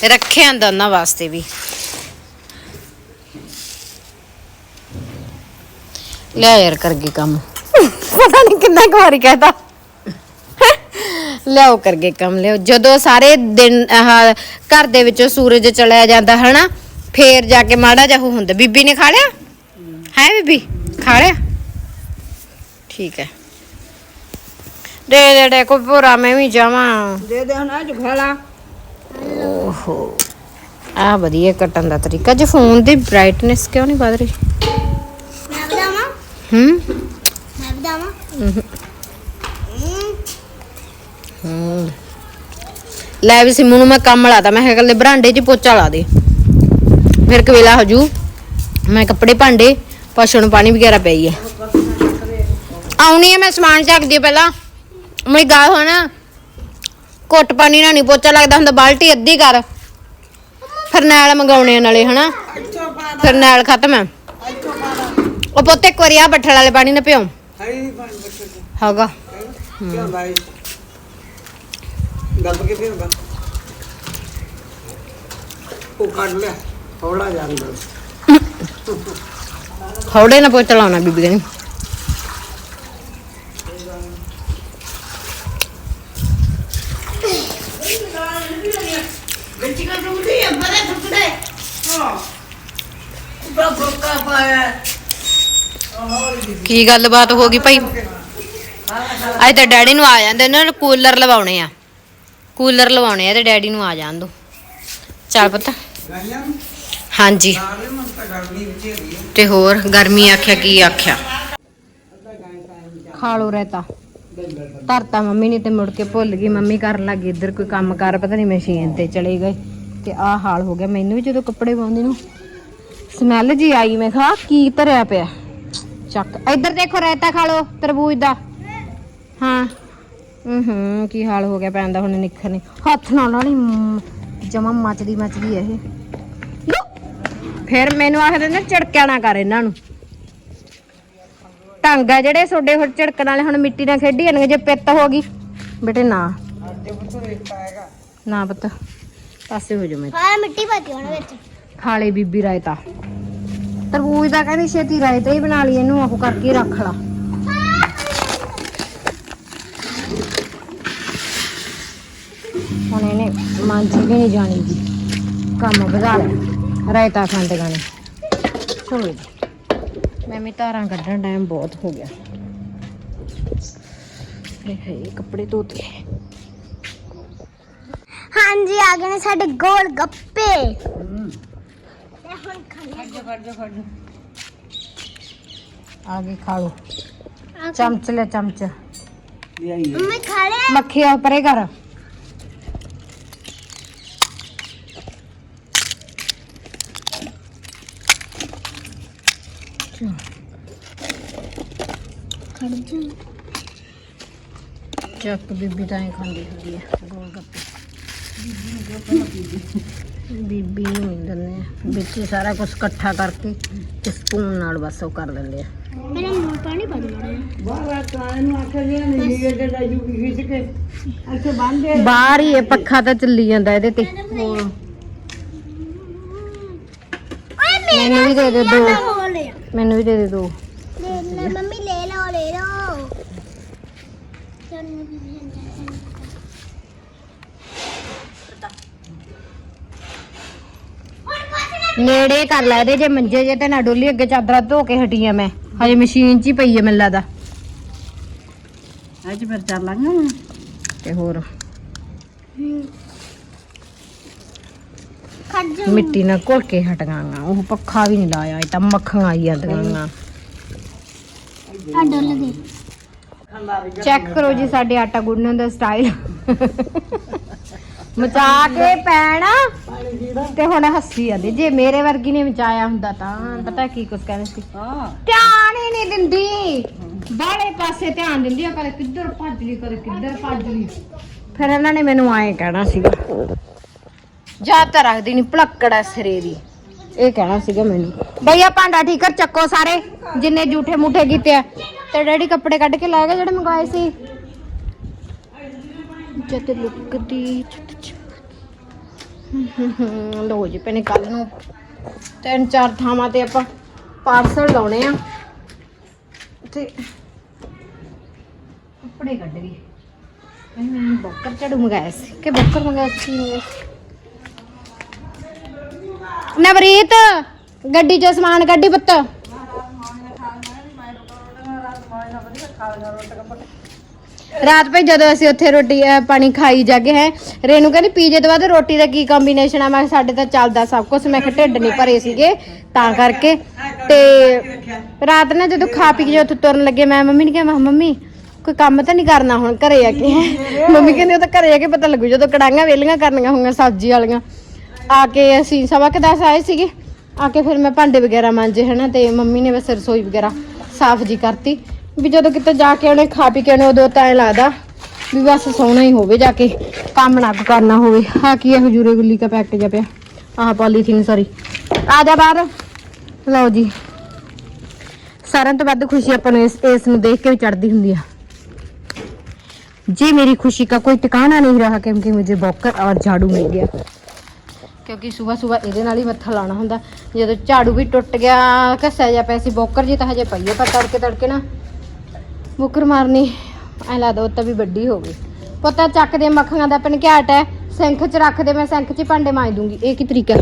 ਰੱਖਿਆਂ ਦਾ ਉਹਨਾਂ ਵਾਸਤੇ ਵੀ। ਲੈ ਯਾਰ ਕਰ ਗਏ ਕੰਮ। ਪਤਾ ਨਹੀਂ ਕਿੰਨਾ ਕੁ ਵਾਰੀ ਕਹਤਾ। ਲਿਆਓ ਕਰ ਗਏ ਕੰਮ ਲਿਓ ਜਦੋਂ ਸਾਰੇ ਦਿਨ ਆਹ ਘਰ ਦੇ ਵਿੱਚੋਂ ਸੂਰਜ ਚਲਿਆ ਜਾਂਦਾ ਹਨਾ? ਫੇਰ ਜਾ ਕੇ ਮਾੜਾ ਜਿਹਾ ਉਹ ਹੁੰਦਾ। ਬੀਬੀ ਨੇ ਖਾ ਲਿਆ? ਹੈ ਬੀਬੀ? ਖਾ ਲਿਆ? ਠੀਕ ਹੈ। ਦੇ ਦੇ ਦੇ ਕੋਈ ਪੂਰਾ ਮੈਂ ਵੀ ਜਾਵਾਂ। ਦੇ ਦੇ ਹੁਣ ਅੱਜ ਖਾਲਾ ਓਹੋ। ਆ ਵਧੀਆ ਕੱਟਣ ਦਾ ਤਰੀਕਾ। ਜੇ ਫੋਨ ਦੀ ਬ੍ਰਾਈਟਨੈਸ ਕਿਉਂ ਨਹੀਂ ਵਧ ਰਹੀ? ਮੈਂ ਬਦਾਵਾ ਹੂੰ? ਮੈਂ ਬਦਾਵਾ ਹੂੰ। ਲੈ ਵੀ ਸਿਮੂ ਨੂੰ ਮੈਂ ਕੰਮ ਲਾਤਾ। ਮੈਂ ਕਿਹਾ ਇਕੱਲੇ ਬਰਾਂਡੇ 'ਚ ਪੋਚਾ ਲਾ ਦੇ। ਫਿਰ ਕਵੇਲਾ ਹੋ ਜੂ। ਮੈਂ ਕੱਪੜੇ ਭਾਂਡੇ, ਪਸ਼ੂ ਨੂੰ ਪਾਣੀ ਵਗੈਰਾ ਪਈ ਹੈ। ਆਉਣੀ ਹੈ ਮੈਂ ਸਮਾਨ ਚੱਕਦੀ ਪਹਿਲਾਂ। ਮੇਰੀ ਗੱਲ ਹੁਣ ਘੁੱਟ ਪਾਣੀ ਨਾਲ ਨਹੀਂ ਪੋਚਾ ਲੱਗਦਾ ਹੁੰਦਾ, ਬਾਲਟੀ ਅੱਧੀ ਕਰ। ਫਰਨੈਲ ਮੰਗਾਉਣੇ ਨਾਲੇ, ਹਨਾ? ਇੱਥੋਂ ਪਾ ਫਰਨੈਲ ਖਤਮ ਹੈ ਇੱਥੋਂ ਪਾ ਦਾ ਉਹ ਪੁੱਤੇ ਬੱਠਲ ਵਾਲੇ ਪਾਣੀ ਨਾ ਪਿਓ ਹੈਗਾ। ਦੱਬ ਕੇ ਫਿਰ ਉਹ ਕੱਢ ਲਿਆ। ਥੋੜਾ ਜਿਹਾ ਅੰਦਰ। ਹੌੜੇ ਨਾ ਪੋਚਾ ਲਾਉਣਾ ਬੀਬੀ ਕਹਿੰਦੀ। ਕਾ ਗੱਲਬਾਤ ਹੋ ਗਈ ਭਾਈ? ਅੱਜ ਤਾਂ ਡੈਡੀ ਨੂੰ ਆ ਜਾਂਦੇ ਨੂੰ ਕੂਲਰ ਲਵਾਉਣੇ ਆ। ਕੂਲਰ ਲਵਾਉਣੇ ਆ ਤੇ ਡੈਡੀ ਨੂੰ ਆ ਜਾਣ ਦੋ। ਚੱਲ ਪੁੱਤ। ਹਾਂਜੀ। ਤੇ ਹੋਰ ਗਰਮੀ ਆਖਿਆ, ਕੀ ਆਖਿਆ? ਖਾ ਲੋ ਰਹਿਤਾ ਧਰਤਾ ਮੰਮੀ ਨੇ ਤੇ ਮੁੜ ਕੇ ਭੁੱਲ ਗਈ। ਮੰਮੀ ਕਰਨ ਲੱਗੀ, ਇੱਧਰ ਕੋਈ ਕੰਮ ਕਰ, ਪਤਾ ਨਹੀਂ ਮਸ਼ੀਨ ਤੇ ਚਲੇ ਗਏ। ਤੇ ਆਹ ਹਾਲ ਹੋ ਗਿਆ। ਮੈਨੂੰ ਵੀ ਜਦੋਂ ਕੱਪੜੇ ਪਾਉਂਦੀ ਨੂੰ ਸਮੈਲ ਜੀ ਆਈ। ਮੈਂ ਕਿਹਾ ਕੀ ਧਰਿਆ ਪਿਆ? ਚੱਕ। ਇੱਧਰ ਦੇਖੋ ਰਹਿਤਾ ਖਾ ਲੋ ਤਰਬੂਜ ਦਾ। ਹਾਂ। ਹੂੰ ਹੂੰ ਕੀ ਹਾਲ ਹੋ ਗਿਆ? ਪੈਣ ਦਾ ਹੁਣ ਨਿੱਖਰ ਹੱਥ ਨਾਲ ਵਾਲੀ ਜਮਾ ਮੱਚਦੀ ਮੱਚਦੀ ਇਹ। ਫਿਰ ਮੈਨੂੰ ਆਖਦੇ ਨੇ ਝੜਕਿਆ ਨਾ ਕਰ ਇਹਨਾਂ ਨੂੰ। ਢੰਗ ਆ ਜਿਹੜੇ ਤੁਹਾਡੇ ਹੁਣ ਝੜਕਣ ਵਾਲੇ ਹੁਣ ਮਿੱਟੀ ਨਾਲ ਖੇਡੀ ਜਾਣਗੇ ਜੇ ਪਿੱਤ ਹੋ ਗਈ। ਬੇਟੇ ਨਾ। ਨਾ ਪੁੱਤ ਪਾਸੇ ਹੋ ਜਾ ਮੈਂ ਹਾਂ ਮਿੱਟੀ ਪਾਤੀ ਹੁਣ ਵਿੱਚ। ਖਾ ਲਈ ਬੀਬੀ ਰਾਇਤਾ। ਤਰਬੂਜ ਦਾ ਕਹਿੰਦੀ ਛੇਤੀ ਰਾਇਤਾ ਹੀ ਬਣਾ ਲਈ ਇਹਨੂੰ ਉਹ ਕਰਕੇ ਰੱਖ ਲਾ। ਹੁਣ ਇਹਨੇ ਮਾਂਜੀ ਵੀ ਨਹੀਂ ਜਾਣੀ ਜੀ। ਕੰਮ ਵਧਾ ਲਿਆ। ਰਾਇਤਾ ਖਾਂਦੇ ਗਾਣੇ। ਚਲੋ ਜੀ ਮੈਂ ਵੀ ਧਾਰਾਂ ਕੱਢਣ ਟਾਈਮ ਬਹੁਤ ਹੋ ਗਿਆ। ਹੇ ਹੇ ਕੱਪੜੇ ਧੋਤੇ। ਹਾਂਜੀ ਆ ਗਏ ਨੇ ਸਾਡੇ ਗੋਲ ਗੱਪੇ। ਤੇ ਹੁਣ ਖਾਣੇ ਜਾ ਜਾ ਆ ਗਏ ਖਾ ਲੋ ਚਮਚ ਲੈ ਚਮਚ। ਇਹ ਖਾ ਲਿਆ। ਮੱਖੀ ਆ ਪਰੇ ਕਰ। ਖੜ ਜਾ ਚੱਕ ਬੀਬੀ ਤਾਂ ਹੀ ਖਾਂਦੀ ਹੁੰਦੀ ਹੈ ਗੋਲ ਗੱਪੇ। ਬੀਬੀ ਨੂੰ ਦਿੰਦੇ ਆ। ਵਿੱਚ ਹੀ ਸਾਰਾ ਕੁਝ ਇਕੱਠਾ ਕਰਕੇ ਤੇ ਸਪੂਨ ਨਾਲ ਬਸ ਉਹ ਕਰ ਲੈਂਦੇ ਆ। ਮੇਰਾ ਮੂੰਹ ਪਾਣੀ। ਬਾਹਰ ਤਾਂ ਇਹਨੂੰ ਆਖਿਆ ਜੀ ਨਹੀਂ ਇਹ ਤੇ ਲਾਜੂ ਕੀ ਖਿੱਚ ਕੇ ਇੱਥੇ ਬੰਨ ਦੇ। ਬਾਹਰ ਹੀ ਇਹ ਪੱਖਾ ਤਾਂ ਚੱਲੀ ਜਾਂਦਾ ਇਹਦੇ ਤੇ। ਮੈਨੂੰ ਵੀ ਦੇ ਦੇ ਦੋ। ਮੈਨੂੰ ਵੀ ਦੇ ਦੇ ਦੋ। ਨੇੜੇ ਕਰ ਲੈ ਇਹਦੇ ਜੇ ਮੰਜੇ ਜੇ ਤੇ ਨਾ ਡੋਲੀ ਅੱਗੇ ਚਾਦਰਾਂ ਧੋ ਕੇ ਹਟੀਆਂ ਮੈਂ। ਹਜੇ ਮਸ਼ੀਨ 'ਚ ਹੀ ਪਈ ਹੈ ਮੈਨੂੰ ਲੱਗਦਾ। ਅੱਜ ਫਿਰ ਚੱਲਾਂਗੇ ਹੁਣ। ਤੇ ਹੋਰ। ਮਿੱਟੀ ਨਾਲ ਘੁਲ ਕੇ ਹਟੀਆਂ ਉਹ ਪੱਖਾ ਵੀ ਨਹੀਂ ਲਾਇਆ ਇਹ ਤਾਂ ਮੱਖਾਂ ਆਈ ਜਾਂਦੀਆਂ ਆ ਡੁੱਲ ਗਈ ਚੈੱਕ ਕਰੋ ਜੀ ਸਾਡੇ ਆਟਾ ਗੁੰਨਣ ਦਾ ਸਟਾਈਲ ਮਚਾ ਕੇ ਪੈਣਾ ਤੇ ਹੁਣ ਹੱਸੀ ਜਾਂਦੀ। ਜੇ ਮੇਰੇ ਵਰਗੀ ਨੇ ਮਚਾਇਆ ਹੁੰਦਾ ਤਾਂ, ਪਤਾ ਕੀ ਕੁਝ ਕਹਿੰਦੇ ਸੀ? ਧਿਆਨ ਹੀ ਨਹੀਂ ਦਿੰਦੀ। ਬਾਹਲੇ ਪਾਸੇ ਧਿਆਨ ਦਿੰਦੀ ਆ ਕਦੇ ਕਿੱਧਰ ਭੱਜ ਲਈ ਕਦੇ ਕਿੱਧਰ ਭੱਜ ਲਈ ਫਿਰ ਇਹਨਾਂ ਨੇ ਮੈਨੂੰ ਆਏ ਕਹਿਣਾ ਸੀਗਾ। ਜਾ ਤਾਂ ਰੱਖਦੀ ਨਹੀਂ ਭਲੱਕੜਾ ਸਿਰੇ ਦੀ। ਇਹ ਕਹਿਣਾ ਸੀਗਾ ਮੈਨੂੰ। ਭਈਆ ਭਾਂਡਾ ਠੀਕ ਚੱਕੋ ਸਾਰੇ, ਜਿੰਨੇ ਝੂਠੇ ਮੂਠੇ ਕੀਤੇ ਆ। ਤੇ ਡੈਡੀ ਕੱਪੜੇ ਕੱਢ ਕੇ ਲੈ ਜਿਹੜੇ ਮੰਗਵਾਏ ਸੀ। ਜਦ ਲੁਕਦੀ ਲੋ ਜੀ ਪੈਨੇ ਕੱਲ ਨੂੰ ਤਿੰਨ ਚਾਰ ਥਾਵਾਂ ਤੇ ਆਪਾਂ ਪਾਰਸਲ ਲਾਉਣੇ ਆ। ਤੇ ਕੱਪੜੇ ਕੱਢ ਗਏ। ਮੈਂ ਬੱਕਰ ਝਾੜੂ ਮੰਗਾਇਆ ਸੀ। ਕਿ ਬੱਕਰ ਮੰਗਾਇਆ ਸੀ? ਨਵਰੀਤ ਗੱਡੀ 'ਚ ਸਮਾਨ ਕੱਢੀ ਪੁੱਤ। ਰਾਤ ਭਈ ਜਦੋਂ ਅਸੀਂ ਉੱਥੇ ਰੋਟੀ ਅਹ, ਪਾਣੀ ਖਾਈ ਜਾਗੇ ਹੈ ਰੇਨੂ ਕਹਿੰਦੀ ਪੀਜੇ ਤੋਂ ਬਾਅਦ ਰੋਟੀ ਦਾ ਕੀ ਕੰਬੀਨੇਸ਼ਨ ਆ? ਮੈਂ ਕਿਹਾ ਸਾਡੇ ਤਾਂ ਚੱਲਦਾ ਸਭ ਕੁਝ ਮੈਂ ਕਿਹਾ ਢਿੱਡ ਨਹੀਂ ਭਰੇ ਸੀਗੇ ਤਾਂ ਕਰਕੇ। ਤੇ ਰਾਤ ਨਾ ਜਦੋਂ ਖਾ ਪੀ ਕੇ ਜਦੋਂ ਉੱਥੇ ਤੁਰਨ ਲੱਗੇ ਮੈਂ ਮੰਮੀ ਨੇ ਕਿਹਾ ਮੈਂ ਕਿਹਾ, ਮੰਮੀ ਕੋਈ ਕੰਮ ਤਾਂ ਨਹੀਂ ਕਰਨਾ ਹੁਣ ਘਰੇ ਆ ਕੇ ਮੰਮੀ ਕਹਿੰਦੀ ਉਹ ਤਾਂ ਘਰੇ ਆ ਕੇ ਪਤਾ ਲੱਗੂ ਜਦੋਂ ਕੜਾਈਆਂ ਵੇਲੀਆਂ ਕਰਨੀਆਂ ਹੋਣਗੀਆਂ ਸਬਜ਼ੀ ਵਾਲੀਆਂ। ਆ ਕੇ ਅਸੀਂ ਸਵਾ ਕੇ ਦਸ ਆਏ ਸੀਗੇ ਆ ਕੇ ਫਿਰ ਮੈਂ ਭਾਂਡੇ ਵਗੈਰਾ ਮਾਂਜੇ ਹਨਾ ਤੇ ਮੰਮੀ ਨੇ ਬਸ ਰਸੋਈ ਵਗੈਰਾ ਸਾਫ਼ ਜੀ ਕਰਤੀ ਵੀ ਜਦੋਂ ਕਿਤੇ ਜਾ ਕੇ ਉਹਨੇ ਖਾ ਪੀ ਕੇ ਉਹਨੇ ਉਦੋਂ ਤਾਂ ਐ ਲੱਗਦਾ ਵੀ ਬਸ ਸੌਣਾ ਹੀ ਹੋਵੇ ਜਾ ਕੇ ਕੰਮ ਨਾ ਕੋਈ ਕਰਨਾ ਹੋਵੇ ਆ ਕੀ ਹੈ ਹਜੂਰੇ ਗੁੱਲੀ ਦਾ ਪੈਕਟ ਜਿਹਾ ਪਿਆ ਆਹ ਪੋਲੀਥੀਨ ਸੌਰੀ ਆ ਜਾ ਬਾਹਰ ਲਓ ਜੀ ਸਾਰਿਆਂ ਤੋਂ ਵੱਧ ਖੁਸ਼ੀ ਆਪਾਂ ਨੂੰ ਇਸ ਇਸ ਨੂੰ ਦੇਖ ਕੇ ਵੀ ਚੜਦੀ ਹੁੰਦੀ ਆ जी मेरी खुशी का कोई ठिकाना नहीं रहा क्योंकि मुझे बॉकर और झाड़ू मिल गया ਕਿਉਂਕਿ ਸਵੇਰ ਸਵੇਰ ਇਹਦੇ ਨਾਲ ਹੀ ਮੱਥਾ ਲਾਉਣਾ ਹੁੰਦਾ। ਜਦੋਂ ਝਾੜੂ ਵੀ ਟੁੱਟ ਗਿਆ ਘਸਿਆ ਜਾ ਪਿਆ ਸੀ ਬੋਕਰ ਜੀ ਤਾਂ ਹਜੇ ਪਈ ਹੈ ਪਰ ਤੜਕੇ ਤੜਕੇ ਨਾ ਬੋਕਰ ਮਾਰਨੀ ਐ ਲੱਗਦਾ ਉਹ ਤਾਂ ਵੀ ਵੱਡੀ ਹੋ ਗਈ। ਪਤਾ ਚੱਕ ਦੇ ਮੱਖੀਆਂ ਦਾ ਪਨਕਿਆਟ ਹੈ ਸਿੰਖ 'ਚ ਰੱਖ ਦੇ ਮੈਂ ਸਿੰਖ 'ਚ ਭਾਂਡੇ ਮਾਂਜ ਦੂੰਗੀ ਇਹ ਕੀ ਤਰੀਕਾ?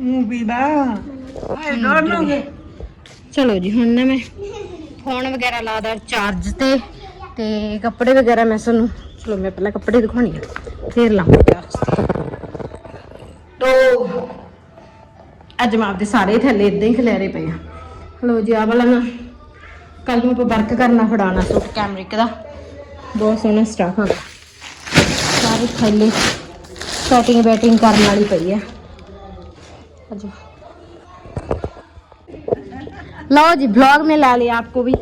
ਮੂੰਹ ਪੀਦਾ ਆਏ ਡੋਲੂਗੇ ਚਲੋ ਜੀ ਹੁਣ ਨਾ ਮੈਂ ਫੋਨ ਵਗੈਰਾ ਲਾਦਾ ਚਾਰਜ ਤੇ ਤੇ ਕੱਪੜੇ ਵਗੈਰਾ ਮੈਂ ਤੁਹਾਨੂੰ ਚਲੋ ਮੈਂ ਪਹਿਲਾਂ ਕੱਪੜੇ ਦਿਖਾਉਣੀ ਆ ਫਿਰ ਲਾਉਂਗੀ ਚਾਰਜ ਤੋ ਅੱਜ ਮੈਂ ਆਪਦੇ ਸਾਰੇ ਥੱਲੇ ਇਦਾਂ ਹੀ ਖਿਲਾਰੇ ਪਏ ਆ ਲੋ ਜੀ ਆ ਵਾਲਾ ਨਾ ਕੱਲ ਨੂੰ ਆਪਾਂ ਵਰਕ ਕਰਨਾ ਫੜਾਉਣਾ ਸੂਟ ਕੈਮਰਿਕ ਦਾ ਬਹੁਤ ਸੋਹਣਾ ਸਟਾਫ ਆ ਸਾਰੇ ਥੱਲੇ ਸੈਟਿੰਗ ਬੈਟਿੰਗ ਕਰਨ ਵਾਲੀ ਪਈ ਆ ਅੱਜ लो जी ब्लॉग में ला लिया आपको भी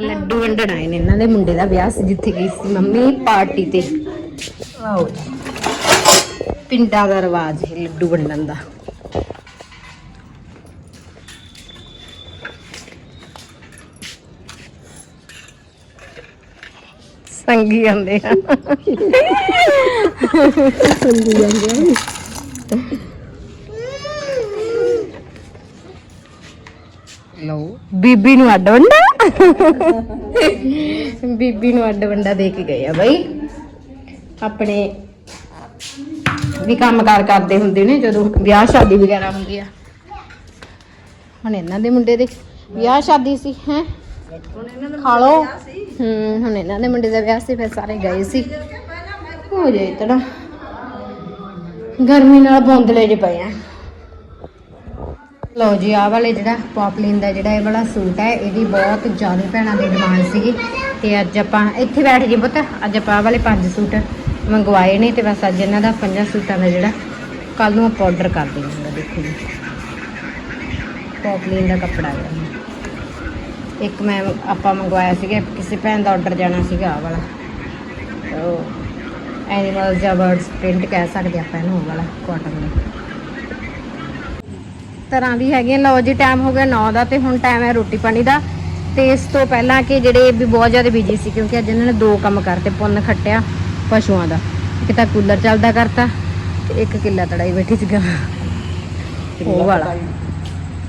ਲੱਡੂ ਵੰਡਣ ਆਏ ਨੇ ਇਹਨਾਂ ਦੇ ਮੁੰਡੇ ਦਾ ਵਿਆਹ ਸੀ ਜਿੱਥੇ ਗਈ ਸੀ ਮੰਮੀ ਪਾਰਟੀ ਤੇ ਆਓ ਪਿੰਡਾਂ ਦਾ ਰਿਵਾਜ ਹੈ ਲੱਡੂ ਵੰਡਣ ਦਾ। ਸੰਗੀ ਜਾਂਦੇ ਆ ਸੰਗੀ ਜਾਂਦੇ ਆ। ਲਓ, ਬੀਬੀ ਨੂੰ ਅੱਡ ਵੰਡਾ। ਬੀਬੀ ਨੂੰ ਅੱਡ ਵੰਡਾ ਦੇ ਕੇ ਗਏ ਆ ਬਾਈ। ਆਪਣੇ ਵੀ ਕੰਮਕਾਰ ਕਰਦੇ ਹੁੰਦੇ ਨੇ, ਜਦੋਂ ਵਿਆਹ ਸ਼ਾਦੀ ਵਗੈਰਾ ਹੁੰਦੀ ਆ। ਹੁਣ ਇਹਨਾਂ ਦੇ ਮੁੰਡੇ ਦੇ ਵਿਆਹ ਸ਼ਾਦੀ ਸੀ, ਹੈ? ਖਾ ਲਓ। ਹੂੰ, ਹੁਣ ਇਹਨਾਂ ਦੇ ਮੁੰਡੇ ਦਾ ਵਿਆਹ ਸੀ, ਫਿਰ ਸਾਰੇ ਗਏ ਸੀ। ਹੋ ਜਾਏ ਤੜਾ। ਗਰਮੀ ਨਾਲ ਬੌਂਦਲੇ ਜੇ ਪਏ ਆ। ਲਓ ਜੀ, ਆਹ ਵਾਲੇ ਜਿਹੜਾ ਪੌਪਲਿਨ ਦਾ ਜਿਹੜਾ ਇਹ ਵਾਲਾ ਸੂਟ ਹੈ, ਇਹਦੀ ਬਹੁਤ ਜ਼ਿਆਦਾ ਭੈਣਾਂ ਦੀ ਡਿਮਾਂਡ ਸੀਗੀ। ਤੇ ਅੱਜ ਆਪਾਂ ਇੱਥੇ ਬੈਠ ਜੀ ਪੁੱਤ, ਅੱਜ ਆਪਾਂ ਆਹ ਵਾਲੇ ਪੰਜ ਸੂਟ ਮੰਗਵਾਏ ਨੇ ਤੇ ਬਸ ਅੱਜ ਇਹਨਾਂ ਦਾ ਪੰਜਾਂ ਸੂਟਾਂ ਦਾ ਜਿਹੜਾ ਕੱਲ ਨੂੰ ਆਪਾਂ ਆਰਡਰ ਕਰ ਦੇਵਾਂਗੇ, ਦੇਖੋ ਜੀ। ਪੌਪਲਿਨ ਦਾ ਕੱਪੜਾ ਹੈ। ਇੱਕ ਮੈਂ ਆਪਾਂ ਮੰਗਵਾਇਆ ਸੀਗਾ ਕਿਸੇ ਭੈਣ ਦਾ ਆਰਡਰ ਜਾਣਾ ਸੀਗਾ, ਆਹ ਵਾਲਾ। ਐਨੀਮਲਸ ਜਾਂ ਬਰਡਸ ਪ੍ਰਿੰਟ ਕਹਿ ਸਕਦੇ ਆਪਾਂ ਇਹਨੂੰ, ਉਹ ਵਾਲਾ ਕਾਟਨ ਦਾ। ਤਰ੍ਹਾਂ ਵੀ ਹੈਗੀਆਂ। ਲਓ ਜੀ ਟਾਈਮ ਹੋ ਗਿਆ 9 ਦਾ ਤੇ ਹੁਣ ਟਾਈਮ ਹੈ ਰੋਟੀ ਪਾਣੀ ਦਾ। ਤੇ ਇਸ ਤੋਂ ਪਹਿਲਾਂ ਕਿ ਜਿਹੜੇ ਵੀ ਬਹੁਤ ਜ਼ਿਆਦਾ ਬਿਜ਼ੀ ਸੀ, ਕਿਉਂਕਿ ਅੱਜ ਇਹਨਾਂ ਨੇ ਦੋ ਕੰਮ ਕਰਤੇ, ਪੁੰਨ ਖੱਟਿਆ। ਪਸ਼ੂਆਂ ਦਾ। ਇੱਕ ਤਾਂ ਕੂਲਰ ਚੱਲਦਾ ਕਰਤਾ ਤੇ ਇੱਕ ਕਿੱਲਾ ਤੜਾਈ ਬੈਠੀ ਸੀਗਾ। ਉਹ ਵਾਲਾ।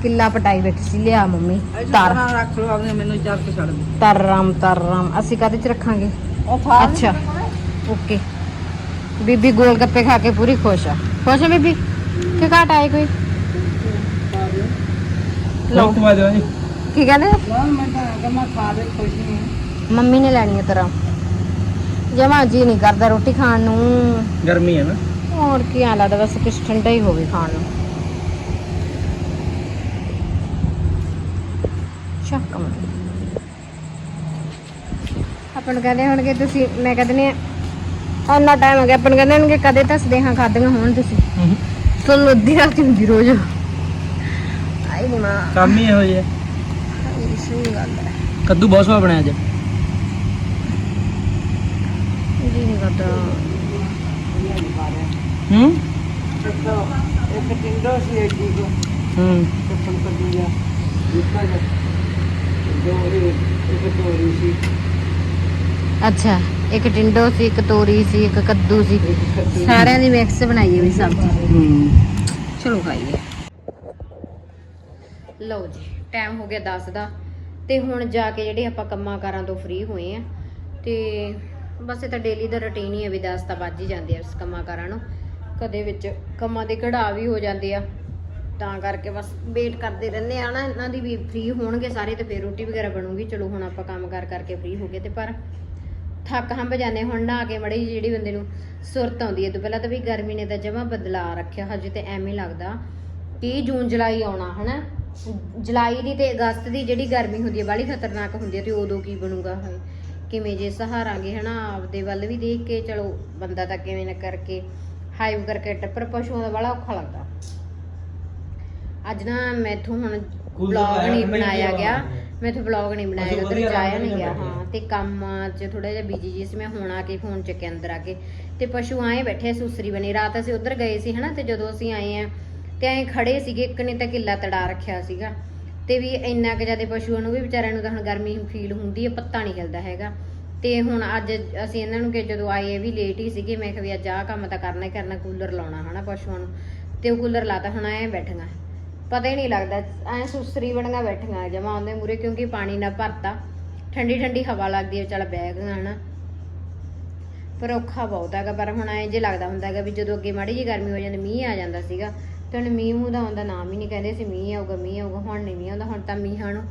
ਕਿੱਲਾ ਪਟਾਈ ਬੈਠੀ ਸੀ ਲਿਆ ਮੰਮੀ। ਤਰ। ਰੱਖ ਲਓ ਆਪਣੇ ਮੈਨੂੰ ਚੱਲ ਕੇ ਛੱਡ ਦੇ ਤਰਰਾਮ ਤਰਰਾਮ ਅਸੀਂ ਕਾਹਦੇ ਚ ਰੱਖਾਂਗੇ? ਅੱਛਾ। ਓਕੇ। ਬੀਬੀ ਗੋਲ ਗੱਪੇ ਖਾ ਕੇ ਪੂਰੀ ਖੁਸ਼ ਆ। ਖੁਸ਼ ਆ ਬੀਬੀ? ਕਿ ਘਾਟ ਆਏ ਕੋਈ? ਲਓ। ਕੀ ਕਹਿੰਦੇ? ਮੰਮੀ ਨੇ ਲੈਣੀ ਹੈ ਤੇਰਾ। ਜਮਾ ਜੀ ਨਹੀਂ ਕਰਦਾ ਰੋਟੀ ਖਾਣ ਨੂੰ। ਗਰਮੀ ਹੈ ਨਾ। ਹੋਰ ਕੀ ਆ ਲੱਗਦਾ ਬਸ ਕੁਛ ਠੰਡਾ ਹੀ ਹੋਵੇ ਖਾਣ ਨੂੰ। ਚੱਕ ਮੈਂ। ਆਪਾਂ ਨੂੰ ਕਹਿੰਦੇ ਹੋਣਗੇ ਤੁਸੀਂ ਮੈਂ ਕਹਿੰਦੇ ਨੇ ਇੰਨਾ ਟਾਈਮ ਹੋ ਗਿਆ ਆਪਾਂ ਨੂੰ ਕਹਿੰਦੇ ਹੋਣਗੇ ਕਦੇ ਤਾਂ ਸਦੇਹਾਂ ਖਾਧੀਆਂ ਹੋਣ ਤੁਸੀਂ। ਤੁਹਾਨੂੰ ਅੱਧੀ ਰਾਤ ਹੀ ਹੁੰਦੀ ਰੋਜ਼। ਆਈ ਮਾਂ। ਕੰਮ ਹੀ ਇਹੋ ਜਿਹਾ। ਇਹ ਸਹੀ ਗੱਲ ਹੈ। ਕੱਦੂ ਬਹੁਤ ਸਵਾਦ ਬਣਿਆ ਅੱਜ। ਜੀ ਨਹੀਂ ਕਰਦਾ ਹੂੰ? ਇੱਕ ਟਿੰਡੋ ਸੀ ਐਡੀ ਕੋ ਹੂੰ। ਚੱਪਲ ਕੱਢੀ ਜਾ ਦਿੱਤਾ ਜਾ ਦੋ ਇਹ ਇੱਕ ਤੋਰੀ ਸੀ ਅੱਛਾ ਇੱਕ ਟਿੰਡੋ ਸੀ ਇੱਕ ਤੋਰੀ ਸੀ ਇੱਕ ਕੱਦੂ ਸੀ। ਸਾਰਿਆਂ ਦੀ ਮਿਕਸ ਬਣਾਈ ਹੋਈ ਸਬਜ਼ੀ। ਹੂੰ। ਚਲੋ ਖਾਈਏ। ਲਓ ਜੀ ਟਾਈਮ ਹੋ ਗਿਆ 10 ਦਾ। ਤੇ ਹੁਣ ਜਾ ਕੇ ਜਿਹੜੇ ਆਪਾਂ ਕੰਮਾਂ ਕਾਰਾਂ ਤੋਂ ਫ੍ਰੀ ਹੋਏ ਆ ਤੇ ਬਸ ਇਹ ਤਾਂ ਡੇਲੀ ਦਾ ਰੁਟੀਨ ਹੀ ਹੈ ਵੀ 10 ਤਾਂ ਵੱਜ ਹੀ ਜਾਂਦੇ ਆ ਇਸ ਕੰਮਾਂ ਕਾਰਾਂ ਨੂੰ। ਕਦੇ ਵਿੱਚ ਕੰਮਾਂ ਦੇ ਕਢਾ ਵੀ ਹੋ ਜਾਂਦੇ ਆ। ਤਾਂ ਕਰਕੇ ਬਸ ਵੇਟ ਕਰਦੇ ਰਹਿੰਦੇ ਆ ਨਾ, ਇਹਨਾਂ ਦੀ ਵੀ ਫ੍ਰੀ ਹੋਣਗੇ ਸਾਰੇ ਤੇ ਫਿਰ ਰੋਟੀ ਵਗੈਰਾ ਬਣੂਗੀ। ਚਲੋ ਹੁਣ ਆਪਾਂ ਕੰਮ ਕਰ ਕਰਕੇ ਫ੍ਰੀ ਹੋ ਗਏ ਤੇ ਪਰ ਥੱਕ ਹੰਬ ਜਾਂਦੇ ਹੁਣ ਨਹਾ ਕੇ ਮੜੀ ਜਿਹੜੀ ਬੰਦੇ ਨੂੰ ਸੁਰਤ ਆਉਂਦੀ ਹੈ, ਤੋਂ ਪਹਿਲਾਂ ਤਾਂ ਵੀ ਗਰਮੀ ਨੇ ਤਾਂ ਜਮਾ ਬਦਲਾ ਰੱਖਿਆ। ਹਜੇ ਤੇ ਐਵੇਂ ਲੱਗਦਾ ਕਿ ਜੂਨ, ਜੁਲਾਈ ਆਉਣਾ, ਹਨਾ? ਜੁਲਾਈ ਦੀ ਤੇ ਅਗਸਤ ਦੀ ਜਿਹੜੀ ਗਰਮੀ ਹੁੰਦੀ ਹੈ ਬਾਲੀ ਖਤਰਨਾਕ ਹੁੰਦੀ ਹੈ ਤੇ ਉਦੋਂ ਕੀ ਬਣੂਗਾ ਹਾਏ ਕਿਵੇਂ ਜੇ ਸਹਾਰਾਂਗੇ ਹਨਾ? ਆਪਦੇ ਵੱਲ ਵੀ ਦੇਖ ਕੇ ਚਲੋ ਬੰਦਾ ਤਾਂ ਕਿਵੇਂ ਨਾ ਕਰਕੇ ਹਾਈਵ ਕਰਕੇ ਟੱਪਰ ਪਸ਼ੂਆਂ ਦਾ ਬੜਾ ਔਖਾ ਲੱਗਦਾ। ਅੱਜ ਨਾ ਮੈਥੋਂ ਹੁਣ ਵਲੌਗ ਨਹੀਂ ਬਣਾਇਆ ਗਿਆ। ਮੈਥੋਂ ਵਲੌਗ ਨਹੀਂ ਬਣਾਇਆ ਗਿਆ ਉਧਰ ਜਾਇਆ ਨਹੀਂ ਗਿਆ ਹਾਂ ਤੇ ਕੰਮਾਂ 'ਚ ਥੋੜਾ ਜਿਹਾ ਬਿਜ਼ੀ ਜੀ ਸੀ ਮੈਂ ਹੁਣ ਆ ਕੇ ਫੋਨ ਚੱਕੇ ਅੰਦਰ ਆ ਕੇ। ਤੇ ਪਸ਼ੂ ਆਏ ਬੈਠੇ ਸੁਸਰੀ ਬਣੀ। ਰਾਤ ਅਸੀਂ ਉਧਰ ਗਏ ਸੀ ਹਨਾ ਤੇ ਜਦੋਂ ਅਸੀਂ ਆਏ ਆ ਤੇ ਐਂ ਖੜੇ ਸੀਗੇ ਇੱਕ ਨੇ ਤਾਂ ਕਿੱਲਾ ਤੜਾ ਰੱਖਿਆ ਸੀਗਾ। ਤੇ ਵੀ ਇੰਨਾ ਕੁ ਜ਼ਿਆਦਾ ਪਸ਼ੂਆਂ ਨੂੰ ਵੀ ਵਿਚਾਰਿਆਂ ਨੂੰ ਤਾਂ ਹੁਣ ਗਰਮੀ ਫੀਲ ਹੁੰਦੀ ਹੈ ਪੱਤਾ ਨਹੀਂ ਹਿਲਦਾ ਹੈਗਾ। ਤੇ ਹੁਣ ਅੱਜ ਅਸੀਂ ਇਹਨਾਂ ਨੂੰ ਕਿ ਜਦੋਂ ਆਏ ਵੀ ਲੇਟ ਹੀ ਸੀਗੇ, ਮੈਂ ਕਿਹਾ ਵੀ ਅੱਜ ਆਹ ਕੰਮ ਤਾਂ ਕਰਨਾ ਹੀ ਕਰਨਾ ਕੂਲਰ ਲਾਉਣਾ ਹਨਾ ਪਸ਼ੂਆਂ ਨੂੰ। ਤੇ ਉਹ ਕੂਲਰ ਲਾਤਾ, ਹੁਣ ਐਂ ਬੈਠੀਆਂ। ਪਤਾ ਹੀ ਨਹੀਂ ਲੱਗਦਾ, ਐ ਸੁਸਰੀ ਬਣੀਆਂ ਬੈਠੀਆਂ, ਜਮਾ ਉਹਦੇ ਮੂਰੇ ਕਿਉਂਕਿ ਪਾਣੀ ਨਾ ਭਰਤਾ। ਠੰਡੀ ਠੰਡੀ ਹਵਾ ਲੱਗਦੀ ਹੈ ਚੱਲ ਬਹਿ ਗਈਆਂ ਹਨਾ। ਪਰ ਔਖਾ ਬਹੁਤ ਹੈਗਾ, ਪਰ ਹੁਣ ਐ ਜੇ ਲੱਗਦਾ ਹੁੰਦਾ ਹੈਗਾ ਵੀ ਜਦੋਂ ਅੱਗੇ ਮਾੜੀ ਜੀ ਗਰਮੀ ਹੋ ਜਾਂਦੀ, ਮੀਂਹ ਆ ਜਾਂਦਾ ਸੀਗਾ ਤੇ ਹੁਣ ਮੀਂਹ ਮੂੰਹ ਦਾ ਆਉਂਦਾ ਨਾਮ ਹੀ ਨਹੀਂ ਕਹਿੰਦੇ ਸੀ ਮੀਂਹ ਆਊਗਾ ਮੀਂਹ ਆਊਗਾ, ਹੁਣ ਨਹੀਂ ਮੀਂਹ ਆਉਂਦਾ, ਹੁਣ ਤਾਂ ਮੀਂਹਾਂ ਨੂੰ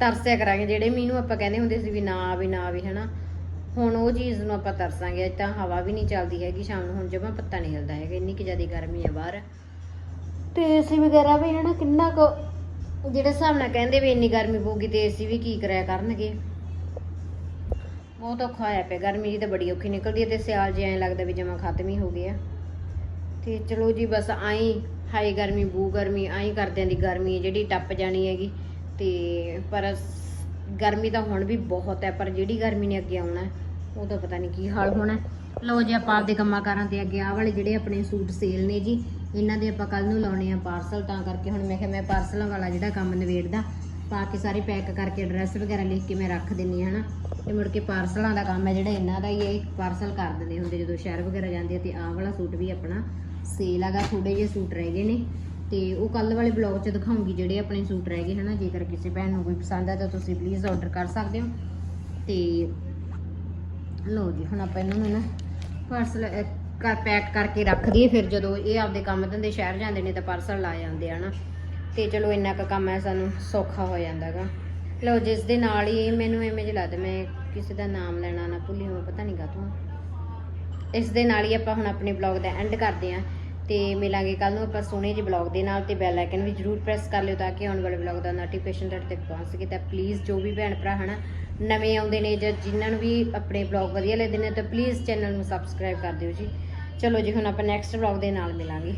ਤਰਸਿਆ ਕਰਾਂਗੇ। ਜਿਹੜੇ ਮੀਂਹ ਨੂੰ ਆਪਾਂ ਕਹਿੰਦੇ ਹੁੰਦੇ ਸੀ ਵੀ ਨਾ ਆਵੇ ਨਾ ਆਵੇ ਹਨਾ, ਹੁਣ ਉਹ ਚੀਜ਼ ਨੂੰ ਆਪਾਂ ਤਰਸਾਂਗੇ। ਅੱਜ ਤਾਂ ਹਵਾ ਵੀ ਨਹੀਂ ਚੱਲਦੀ ਹੈਗੀ, ਸ਼ਾਮ ਨੂੰ ਹੁਣ ਜਮਾ ਪੱਤਾ ਨਹੀਂ ਹਿਲਦਾ ਹੈਗਾ, ਇੰਨੀ ਕਿ ਜ਼ਿਆਦਾ ਗਰਮੀ ਹੈ ਬਾਹਰ। ਤੇ ਏਸੀ ਵਗੈਰਾ ਵੀ ਹਨਾ, ਕਿੰਨਾ ਕੁ ਜਿਹੜੇ ਹਿਸਾਬ ਨਾਲ ਕਹਿੰਦੇ ਵੀ ਇੰਨੀ ਗਰਮੀ ਪਊਗੀ ਤੇ ਏਸੀ ਵੀ ਕੀ ਕਰਿਆ ਕਰਨਗੇ? ਬਹੁਤ ਔਖਾ ਹੋਇਆ ਪਿਆ, ਗਰਮੀ ਦੀ ਤਾਂ ਬੜੀ ਔਖੀ ਨਿਕਲਦੀ ਹੈ ਤੇ ਸਿਆਲ ਜੇ ਐਂ ਲੱਗਦਾ ਵੀ ਜਮਾ ਖਤਮ ਹੀ ਹੋ ਗਿਆ। ਤੇ ਚਲੋ ਜੀ, ਬਸ ਆਈ ਹਾਈ ਗਰਮੀ, ਬੂ ਗਰਮੀ, ਆਈ ਕਰਦਿਆਂ ਦੀ ਗਰਮੀ ਹੈ, ਜਿਹੜੀ ਟੱਪ ਜਾਣੀ ਹੈਗੀ। ਤੇ ਪਰ ਗਰਮੀ ਤਾਂ ਹੁਣ ਵੀ ਬਹੁਤ ਹੈ, ਪਰ ਜਿਹੜੀ ਗਰਮੀ ਨੇ ਅੱਗੇ ਆਉਣਾ ਉਹ ਤਾਂ ਪਤਾ ਨਹੀਂ ਕੀ ਹਾਲ ਹੋਣਾ ਲਓ ਜੀ, ਆਪਾਂ ਆਪਦੇ ਕੰਮਾਂ ਕਾਰਾਂ ਤੇ ਅੱਗੇ ਆਹ ਵਾਲੇ ਜਿਹੜੇ ਆਪਣੇ ਸੂਟ ਸੇਲ ਨੇ ਜੀ, ਇਹਨਾਂ ਦੇ ਆਪਾਂ ਕੱਲ ਨੂੰ ਲਾਉਣੇ ਆ ਪਾਰਸਲ ਤਾਂ ਕਰਕੇ ਹੁਣ ਮੈਂ ਕਿਹਾ ਮੈਂ ਪਾਰਸਲਾਂ ਵਾਲਾ ਜਿਹੜਾ ਕੰਮ ਨਿਬੇੜਦਾ, ਪਾ ਕੇ ਸਾਰੇ ਪੈਕ ਕਰਕੇ ਐਡਰੈਸ ਵਗੈਰਾ ਲਿਖ ਕੇ ਮੈਂ ਰੱਖ ਦਿੰਨੀ ਹਾਂ ਨਾ ਤੇ ਮੁੜ ਕੇ ਪਾਰਸਲਾਂ ਦਾ ਕੰਮ ਹੈ ਜਿਹੜਾ ਇਹਨਾਂ ਦਾ ਹੀ ਇਹ ਪਾਰਸਲ ਕਰ ਦਿੰਦੇ ਹੁੰਦੇ ਜਦੋਂ ਸ਼ਹਿਰ ਵਗੈਰਾ ਜਾਂਦੇ ਆ, ਤੇ ਆਹ ਵਾਲਾ ਸੂਟ ਵੀ ਆਪਣਾ ਸੇਲ ਹੈਗਾ ਥੋੜੇ ਜਿਹੇ ਸੂਟ ਰਹਿ ਗਏ ਨੇ। ਤੇ ਉਹ ਕੱਲ ਵਾਲੇ ਬਲੌਗ 'ਚ ਦਿਖਾਉਂਗੀ ਜਿਹੜੇ ਆਪਣੇ ਸੂਟ ਰਹਿ ਗਏ, ਹਨਾ। ਜੇਕਰ ਕਿਸੇ ਭੈਣ ਨੂੰ ਕੋਈ ਪਸੰਦ ਆ ਤਾਂ ਤੁਸੀਂ ਪਲੀਜ਼ ਆਰਡਰ ਕਰ ਸਕਦੇ ਹੋ। ਤੇ ਲਓ ਜੀ, ਹੁਣ ਆਪਾਂ ਇਹਨਾਂ ਨੂੰ ਨਾ ਪਾਰਸਲ ਕਰ ਪੈਕ ਕਰਕੇ ਰੱਖ ਦਈਏ। ਫਿਰ ਜਦੋਂ ਇਹ ਆਪਦੇ ਕੰਮ ਧੰਦੇ ਸ਼ਹਿਰ ਜਾਂਦੇ ਨੇ ਤਾਂ ਪਾਰਸਲ ਲਾ ਜਾਂਦੇ ਆ ਨਾ ਤੇ ਚਲੋ ਇੰਨਾ ਕੁ ਕੰਮ ਹੈ, ਸਾਨੂੰ ਸੌਖਾ ਹੋ ਜਾਂਦਾਗਾ ਲਓ, ਜਿਸ ਦੇ ਨਾਲ ਹੀ ਮੈਨੂੰ ਐਵੇਂ ਜਿਹਾ ਲੱਗਦਾ ਮੈਂ ਕਿਸੇ ਦਾ ਨਾਮ ਲੈਣਾ ਨਾ ਭੁੱਲੀ ਹੋਵਾਂ, ਪਤਾ ਨਹੀਂ ਕਾਹਤੋਂ। ਇਸ ਦੇ ਨਾਲ ਹੀ ਆਪਾਂ ਹੁਣ ਆਪਣੇ ਬਲੌਗ ਦਾ ਐਂਡ ਕਰਦੇ ਹਾਂ ਤੇ ਮਿਲਾਂਗੇ ਕੱਲ ਨੂੰ ਆਪਾਂ ਸੋਹਣੇ ਜਿਹੇ ਬਲੌਗ ਦੇ ਨਾਲ ਤੇ ਬੈਲ ਆਈਕਨ ਵੀ ਜਰੂਰ ਪ੍ਰੈਸ ਕਰ ਲਿਓ ਤਾਂ ਕਿ ਆਉਣ ਵਾਲੇ ਬਲੌਗ ਦਾ ਨੋਟੀਫਿਕੇਸ਼ਨ ਤੁਹਾਡੇ ਤੱਕ ਪਹੁੰਚ ਸਕੇ ਤਾਂ ਪਲੀਜ਼ ਜੋ ਵੀ ਭੈਣ ਭਰਾ ਹਨਾ ਨਵੇਂ ਆਉਂਦੇ ਨੇ ਜਾਂ ਜਿਨ੍ਹਾਂ ਨੂੰ ਵੀ ਆਪਣੇ ਬਲੌਗ ਵਧੀਆ ਲੱਗਦੇ ਨੇ ਤਾਂ ਪਲੀਜ਼ ਚੈਨਲ ਨੂੰ ਸਬਸਕ੍ਰਾਈਬ ਕਰ ਦਿਓ ਜੀ। ਚਲੋ ਜੀ, ਹੁਣ ਆਪਾਂ ਨੈਕਸਟ ਬਲੌਗ ਦੇ ਨਾਲ ਮਿਲਾਂਗੇ।